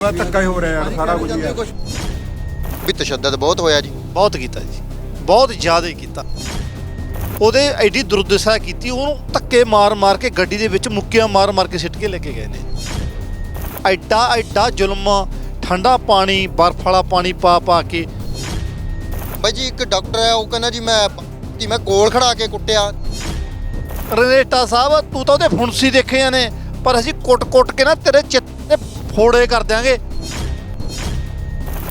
ਬੜਾ ਧੱਕਾ ਹੀ ਹੋ ਰਿਹਾ ਯਾਰ ਸਾਰਾ ਕੁਝ ਯਾਰ ਵੀ ਤਸ਼ੱਦਦ ਬਹੁਤ ਹੋਇਆ ਜੀ ਬਹੁਤ ਕੀਤਾ ਜੀ ਬਹੁਤ ਜ਼ਿਆਦਾ ਹੀ ਕੀਤਾ। ਉਹਦੇ ਐਡੀ ਦੁਰਦਸ਼ਾ ਕੀਤੀ ਉਹਨੂੰ ਧੱਕੇ ਮਾਰ ਮਾਰ ਕੇ ਗੱਡੀ ਦੇ ਵਿੱਚ ਮੁੱਕੀਆਂ ਮਾਰ ਮਾਰ ਕੇ ਸਿੱਟ ਕੇ ਲੈ ਕੇ ਗਏ ਨੇ। ਐਡਾ ਐਡਾ ਜ਼ੁਲਮ ਠੰਡਾ ਪਾਣੀ ਬਰਫ਼ ਵਾਲਾ ਪਾਣੀ ਪਾ ਪਾ ਕੇ। ਬਾਈ ਜੀ ਇੱਕ ਡਾਕਟਰ ਹੈ ਉਹ ਕਹਿੰਦਾ ਜੀ ਮੈਂ ਕਿ ਮੈਂ ਕੋਲ ਖੜਾ ਕੇ ਕੁੱਟਿਆ। ਰਨੇਟਾ ਸਾਹਿਬ ਤੂੰ ਤਾਂ ਉਹਦੇ ਫੁੰਸੀ ਦੇਖੇ ਨੇ ਪਰ ਅਸੀਂ ਕੁੱਟ-ਕੁੱਟ ਕੇ ਨਾ ਤੇਰੇ ਚਿੱਤ ਫੋੜੇ ਕਰ ਦਿਆਂਗੇ।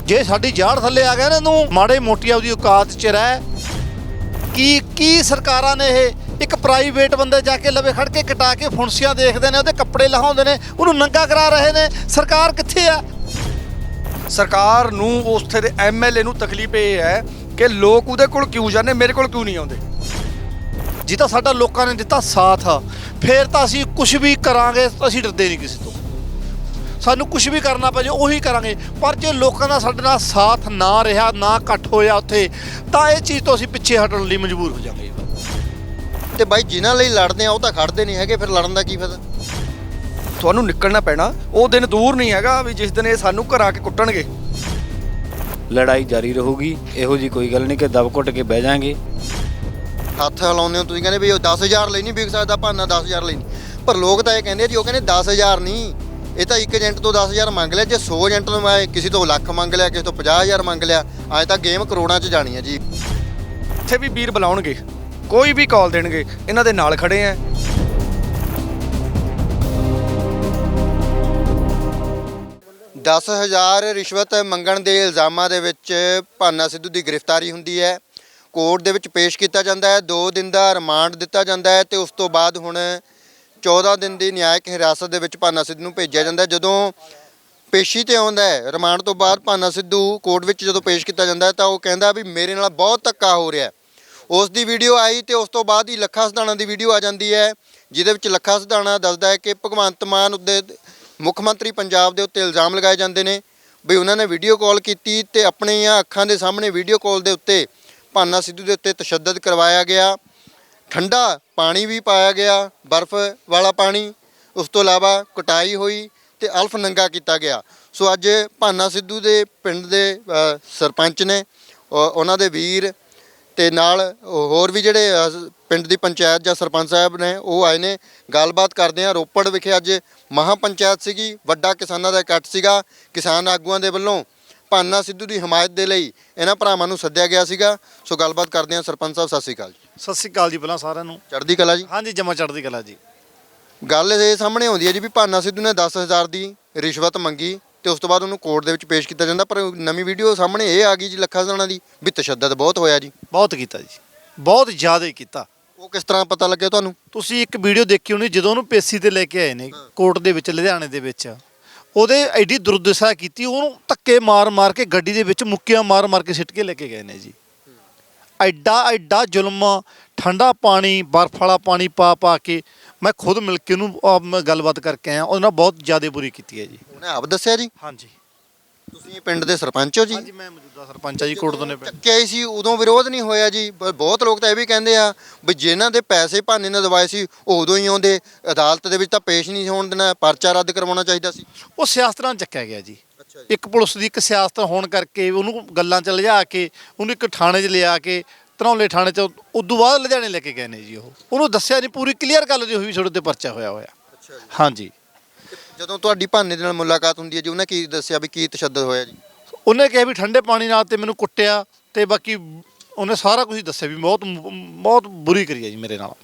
ਜੇ ਸਾਡੀ ਜਾੜ ਥੱਲੇ ਆ ਗਿਆ ਨਾ ਤੂੰ ਮਾੜੇ ਮੋਟੀ ਉਹਦੀ ਔਕਾਤ ਚ ਰਹਿ। ਕੀ ਕੀ ਸਰਕਾਰਾਂ ਨੇ ਇਹ ਇੱਕ ਪ੍ਰਾਈਵੇਟ ਬੰਦੇ ਜਾ ਕੇ ਲਵੇ ਖੜ ਕੇ ਕਟਾ ਕੇ ਫੁੰਸੀਆਂ ਦੇਖਦੇ ਨੇ ਉਹਦੇ ਕੱਪੜੇ ਲਹਾਉਂਦੇ ਨੇ ਉਹਨੂੰ ਨੰਗਾ ਕਰਾ ਰਹੇ ਨੇ। ਸਰਕਾਰ ਕਿੱਥੇ ਆ? ਸਰਕਾਰ ਨੂੰ ਉੱਥੇ ਦੇ ਐਮਐਲਏ ਨੂੰ ਤਕਲੀਫ ਇਹ ਹੈ ਕਿ ਲੋਕ ਉਹਦੇ ਕੋਲ ਕਿਉਂ ਜਾਂਦੇ ਮੇਰੇ ਕੋਲ ਕਿਉਂ ਨਹੀਂ ਆਉਂਦੇ? ਜੇ ਤਾਂ ਸਾਡਾ ਲੋਕਾਂ ਨੇ ਦਿੱਤਾ ਸਾਥ ਫੇਰ ਤਾਂ ਅਸੀਂ ਕੁਝ ਵੀ ਕਰਾਂਗੇ ਅਸੀਂ ਡਰਦੇ ਨਹੀਂ ਕਿਸੇ ਤੋਂ। ਸਾਨੂੰ ਕੁਝ ਵੀ ਕਰਨਾ ਪੈ ਜੇ ਉਹੀ ਕਰਾਂਗੇ। ਪਰ ਜੇ ਲੋਕਾਂ ਦਾ ਸਾਡੇ ਨਾਲ ਸਾਥ ਨਾ ਰਿਹਾ ਨਾ ਇਕੱਠ ਹੋਇਆ ਉੱਥੇ ਤਾਂ ਇਹ ਚੀਜ਼ ਤੋਂ ਅਸੀਂ ਪਿੱਛੇ ਹਟਣ ਲਈ ਮਜਬੂਰ ਹੋ ਜਾਵਾਂਗੇ। ਤੇ ਬਾਈ ਜਿਨ੍ਹਾਂ ਲਈ ਲੜਦੇ ਆ ਉਹ ਤਾਂ ਖੜਦੇ ਨਹੀਂ ਹੈਗੇ ਫਿਰ ਲੜਨ ਦਾ ਕੀ ਫਾਇਦਾ? ਤੁਹਾਨੂੰ ਨਿਕਲਣਾ ਪੈਣਾ। ਉਹ ਦਿਨ ਦੂਰ ਨਹੀਂ ਹੈਗਾ ਵੀ ਜਿਸ ਦਿਨ ਇਹ ਸਾਨੂੰ ਘਰ ਆ ਕੇ ਕੁੱਟਣਗੇ। ਲੜਾਈ ਜਾਰੀ ਰਹੂਗੀ। ਇਹੋ ਜੀ ਕੋਈ ਗੱਲ ਨਹੀਂ ਕਿ ਦਬ ਘੁੱਟ ਕੇ ਬਹਿ ਜਾਾਂਗੇ। ਹੱਥ ਹਿਲਾਉਂਦੇ ਹੋ ਤੁਸੀਂ ਕਹਿੰਦੇ ਵੀ ਉਹ 10000 ਲਈ ਨਹੀਂ ਵਿਕ ਸਕਦਾ ਭਾਨਾ 10000 ਲਈ ਨਹੀਂ। ਪਰ ਲੋਕ ਤਾਂ ਇਹ ਕਹਿੰਦੇ ਜੀ ਉਹ ਕਹਿੰਦੇ 10000 ਨਹੀਂ। ਇਹ ਤਾਂ ਇੱਕ ਏਜੰਟ ਤੋਂ 10000 ਮੰਗ ਲਿਆ ਜੇ 100 ਏਜੰਟ ਨੂੰ ਮੈਂ ਕਿਸੇ ਤੋਂ ਲੱਖ ਮੰਗ ਲਿਆ ਕਿਸੇ ਤੋਂ 50000 ਮੰਗ ਲਿਆ ਅੱਜ ਤਾਂ ਗੇਮ ਕਰੋੜਾਂ 'ਚ ਜਾਣੀ ਹੈ ਜੀ। ਇੱਥੇ ਵੀ ਵੀਰ ਬੁਲਾਉਣਗੇ ਕੋਈ ਵੀ ਕਾਲ ਦੇਣਗੇ ਇਹਨਾਂ ਦੇ ਨਾਲ ਖੜੇ ਆ। 10000 ਰਿਸ਼ਵਤ ਮੰਗਣ ਦੇ ਇਲਜ਼ਾਮਾਂ ਦੇ ਵਿੱਚ ਭਾਨਾ ਸਿੱਧੂ ਦੀ ਗ੍ਰਿਫਤਾਰੀ ਹੁੰਦੀ ਹੈ। ਕੋਰਟ ਦੇ ਵਿੱਚ ਪੇਸ਼ ਕੀਤਾ ਜਾਂਦਾ ਹੈ 2 ਦਿਨ ਦਾ ਰਿਮਾਂਡ ਦਿੱਤਾ ਜਾਂਦਾ ਹੈ ਤੇ ਉਸ ਤੋਂ ਬਾਅਦ ਹੁਣ 14 ਦਿਨ ਦੀ ਨਿਆਇਕ ਹਿਰਾਸਤ ਦੇ ਵਿੱਚ ਭਾਨਾ ਸਿੱਧੂ ਨੂੰ ਭੇਜਿਆ ਜਾਂਦਾ ਜਦੋਂ ਪੇਸ਼ੀ ਤੇ ਆਉਂਦਾ ਹੈ, ਰਿਮਾਂਡ ਤੋਂ ਬਾਅਦ ਭਾਨਾ ਸਿੱਧੂ ਕੋਰਟ ਵਿੱਚ ਜਦੋਂ ਪੇਸ਼ ਕੀਤਾ ਜਾਂਦਾ ਤਾਂ ਉਹ ਕਹਿੰਦਾ ਵੀ ਮੇਰੇ ਨਾਲ ਬਹੁਤ ਧੱਕਾ ਹੋ ਰਿਹਾ ਉਸ ਦੀ ਵੀਡੀਓ ਆਈ ਤੇ ਉਸ ਤੋਂ ਬਾਅਦ ਹੀ ਲੱਖਾ ਸਧਾਣਾ ਦੀ ਵੀਡੀਓ ਆ ਜਾਂਦੀ ਹੈ, ਜਿਹਦੇ ਵਿੱਚ ਲੱਖਾ ਸਧਾਣਾ ਦੱਸਦਾ ਹੈ ਕਿ ਭਗਵੰਤ ਮਾਨ ਉੱਤੇ ਮੁੱਖ ਮੰਤਰੀ ਪੰਜਾਬ ਦੇ ਉੱਤੇ ਇਲਜ਼ਾਮ ਲਗਾਏ ਜਾਂਦੇ ਨੇ ਵੀ ਉਹਨਾਂ ਨੇ ਵੀਡੀਓ ਕਾਲ ਕੀਤੀ ਤੇ ਆਪਣੀਆਂ ਅੱਖਾਂ ਦੇ ਸਾਹਮਣੇ ਵੀਡੀਓ ਕਾਲ ਦੇ ਉੱਤੇ ਭਾਨਾ ਸਿੱਧੂ ਦੇ ਉੱਤੇ ਤਸ਼ੱਦਦ ਕਰਵਾਇਆ ਗਿਆ। ਠੰਡਾ ਪਾਣੀ ਵੀ ਪਾਇਆ ਗਿਆ, ਬਰਫ਼ ਵਾਲਾ ਪਾਣੀ, ਉਸ ਤੋਂ ਇਲਾਵਾ ਕਟਾਈ ਹੋਈ ਤੇ ਅਲਫ ਨੰਗਾ ਕੀਤਾ ਗਿਆ। ਸੋ ਅੱਜ ਭਾਨਾ ਸਿੱਧੂ ਦੇ ਪਿੰਡ ਦੇ ਸਰਪੰਚ ਨੇ ਉਹਨਾਂ ਦੇ ਵੀਰ ਤੇ ਨਾਲ ਹੋਰ ਵੀ ਜਿਹੜੇ ਪਿੰਡ ਦੀ ਪੰਚਾਇਤ ਜਾਂ ਸਰਪੰਚ ਸਾਹਿਬ ਨੇ, ਉਹ ਆਏ ਨੇ। ਗੱਲਬਾਤ ਕਰਦੇ ਆ ਰੋਪੜ ਵਿਖੇ ਅੱਜ ਮਹਾ ਪੰਚਾਇਤ ਸੀਗੀ। ਵੱਡਾ ਕਿਸਾਨਾਂ ਦਾ ਇਕੱਠ ਸੀਗਾ। ਕਿਸਾਨ ਆਗੂਆਂ ਦੇ ਵੱਲੋਂ ਭਾਨਾ ਸਿੱਧੂ ਦੀ ਹਮਾਇਤ ਦੇ ਲਈ ਇਹਨਾਂ ਭਰਾਵਾਂ ਨੂੰ ਸੱਦਿਆ ਗਿਆ ਸੀਗਾ। ਸੋ ਗੱਲਬਾਤ ਕਰਦੇ ਆ ਸਰਪੰਚ ਸਾਹਿਬ ਸਤਿ ਸ਼੍ਰੀ ਅਕਾਲ ਜੀ। ਸਤਿ ਸ੍ਰੀ ਅਕਾਲ ਜੀ ਪਹਿਲਾਂ ਸਾਰਿਆਂ ਨੂੰ। ਚੜ੍ਹਦੀ ਕਲਾ ਜੀ। ਹਾਂਜੀ ਜਮਾ ਚੜ੍ਹਦੀ ਕਲਾ ਜੀ। ਗੱਲ ਇਹ ਸਾਹਮਣੇ ਆਉਂਦੀ ਹੈ ਜੀ ਵੀ ਭਾਨਾ ਸਿੱਧੂ ਨੇ 10000 ਦੀ ਰਿਸ਼ਵਤ ਮੰਗੀ ਤੇ ਉਸ ਤੋਂ ਬਾਅਦ ਉਹਨੂੰ ਕੋਰਟ ਦੇ ਵਿੱਚ ਪੇਸ਼ ਕੀਤਾ ਜਾਂਦਾ ਪਰ ਨਵੀਂ ਵੀਡੀਓ ਸਾਹਮਣੇ ਇਹ ਆ ਗਈ ਜੀ ਲੱਖਾ ਸਦਾਣਾ ਦੀ ਵੀ ਤਸ਼ੱਦਦ ਬਹੁਤ ਹੋਇਆ ਜੀ। ਬਹੁਤ ਕੀਤਾ ਜੀ। ਬਹੁਤ ਜ਼ਿਆਦਾ ਹੀ ਕੀਤਾ। ਉਹ ਕਿਸ ਤਰ੍ਹਾਂ ਪਤਾ ਲੱਗਿਆ ਤੁਹਾਨੂੰ? ਤੁਸੀਂ ਇੱਕ ਵੀਡੀਓ ਦੇਖੀ ਹੋਣੀ ਜਦੋਂ ਉਹਨੂੰ ਪੇਸੀ ਤੇ ਲੈ ਕੇ ਆਏ ਨੇ ਕੋਰਟ ਦੇ ਵਿੱਚ ਲੁਧਿਆਣੇ ਦੇ ਵਿੱਚ। ਉਹਦੇ ਐਡੀ ਦੁਰਦਸ਼ਾ ਕੀਤੀ ਉਹਨੂੰ ਧੱਕੇ ਮਾਰ ਮਾਰ ਕੇ ਗੱਡੀ ਦੇ ਵਿੱਚ ਮੁੱਕੀਆਂ ਮਾਰ ਮਾਰ ਕੇ ਸਿੱਟ ਕੇ ਲੈ ਕੇ ਗਏ ਨੇ ਜੀ। ਐਡਾ ਐਡਾ ਜ਼ੁਲਮ ਠੰਡਾ ਪਾਣੀ ਬਰਫ਼ ਵਾਲਾ ਪਾਣੀ ਪਾ ਪਾ ਕੇ ਮੈਂ ਖੁਦ ਮਿਲ ਕੇ ਉਹਨੂੰ ਮੈਂ ਗੱਲਬਾਤ ਕਰਕੇ ਆਇਆ ਉਹਦੇ ਨਾਲ ਬਹੁਤ ਜ਼ਿਆਦਾ ਬੁਰੀ ਕੀਤੀ ਹੈ ਜੀ। ਉਹਨੇ ਆਪ ਦੱਸਿਆ ਜੀ? ਹਾਂਜੀ। ਤੁਸੀਂ ਪਿੰਡ ਦੇ ਸਰਪੰਚ ਹੋ ਜੀ? ਹਾਂਜੀ ਮੈਂ ਮੌਜੂਦਾ ਸਰਪੰਚ ਆ ਜੀ ਕੋਟ ਦੋਨੇ ਪਿੰਡ। ਚੱਕਿਆ ਸੀ ਉਦੋਂ ਵਿਰੋਧ ਨਹੀਂ ਹੋਇਆ ਜੀ। ਬ- ਬਹੁਤ ਲੋਕ ਤਾਂ ਇਹ ਵੀ ਕਹਿੰਦੇ ਆ ਵੀ ਜਿਨ੍ਹਾਂ ਦੇ ਪੈਸੇ ਭਾਨੇ ਨੇ ਦਵਾਏ ਸੀ ਉਦੋਂ ਹੀ ਆਉਂਦੇ। ਅਦਾਲਤ ਦੇ ਵਿੱਚ ਤਾਂ ਪੇਸ਼ ਨਹੀਂ ਹੋਣ ਦੇਣਾ ਪਰਚਾ ਰੱਦ ਕਰਵਾਉਣਾ ਚਾਹੀਦਾ ਸੀ। ਉਹ ਸਿਆਸਤ ਨਾਲ ਚੱਕਿਆ ਗਿਆ ਜੀ। ਅੱਛਾ ਇੱਕ ਪੁਲਿਸ ਦੀ ਇੱਕ ਸਿਆਸਤ ਹੋਣ ਕਰਕੇ ਉਹਨੂੰ ਗੱਲਾਂ 'ਚ ਲਿਜਾ ਕੇ ਉਹਨੂੰ ਇੱਕ ਥਾਣੇ 'ਚ ਲਿਆ ਕੇ ਧਨੌਲੇ ਥਾਣੇ 'ਚ ਉਦੋਂ ਬਾਅਦ ਲੁਧਿਆਣੇ ਲੈ ਕੇ ਗਏ ਨੇ ਜੀ ਉਹ। ਉਹਨੂੰ ਦੱਸਿਆ ਨਹੀਂ ਪੂਰੀ ਕਲੀਅਰ ਗੱਲ ਜੀ ਹੋਈ ਛੋੜੇ ਤੇ ਪਰਚਾ ਹੋਇਆ ਹੋਇਆ। ਅੱਛਾ ਜੀ। ਹਾਂਜੀ। ਜਦੋਂ ਤੁਹਾਡੀ ਭਾਨੇ ਦੇ ਨਾਲ ਮੁਲਾਕਾਤ ਹੁੰਦੀ ਹੈ ਜੀ ਉਹਨੇ ਕੀ ਦੱਸਿਆ ਵੀ ਕੀ ਤਸ਼ੱਦਦ ਹੋਇਆ ਜੀ? ਉਹਨੇ ਕਿਹਾ ਵੀ ਠੰਡੇ ਪਾਣੀ ਨਾਲ ਤੇ ਮੈਨੂੰ ਕੁੱਟਿਆ ਤੇ ਬਾਕੀ ਉਹਨੇ ਸਾਰਾ ਕੁਝ ਦੱਸਿਆ ਵੀ ਬਹੁਤ ਬਹੁਤ ਬੁਰੀ ਕਰੀ ਹੈ ਜੀ ਮੇਰੇ ਨਾਲ।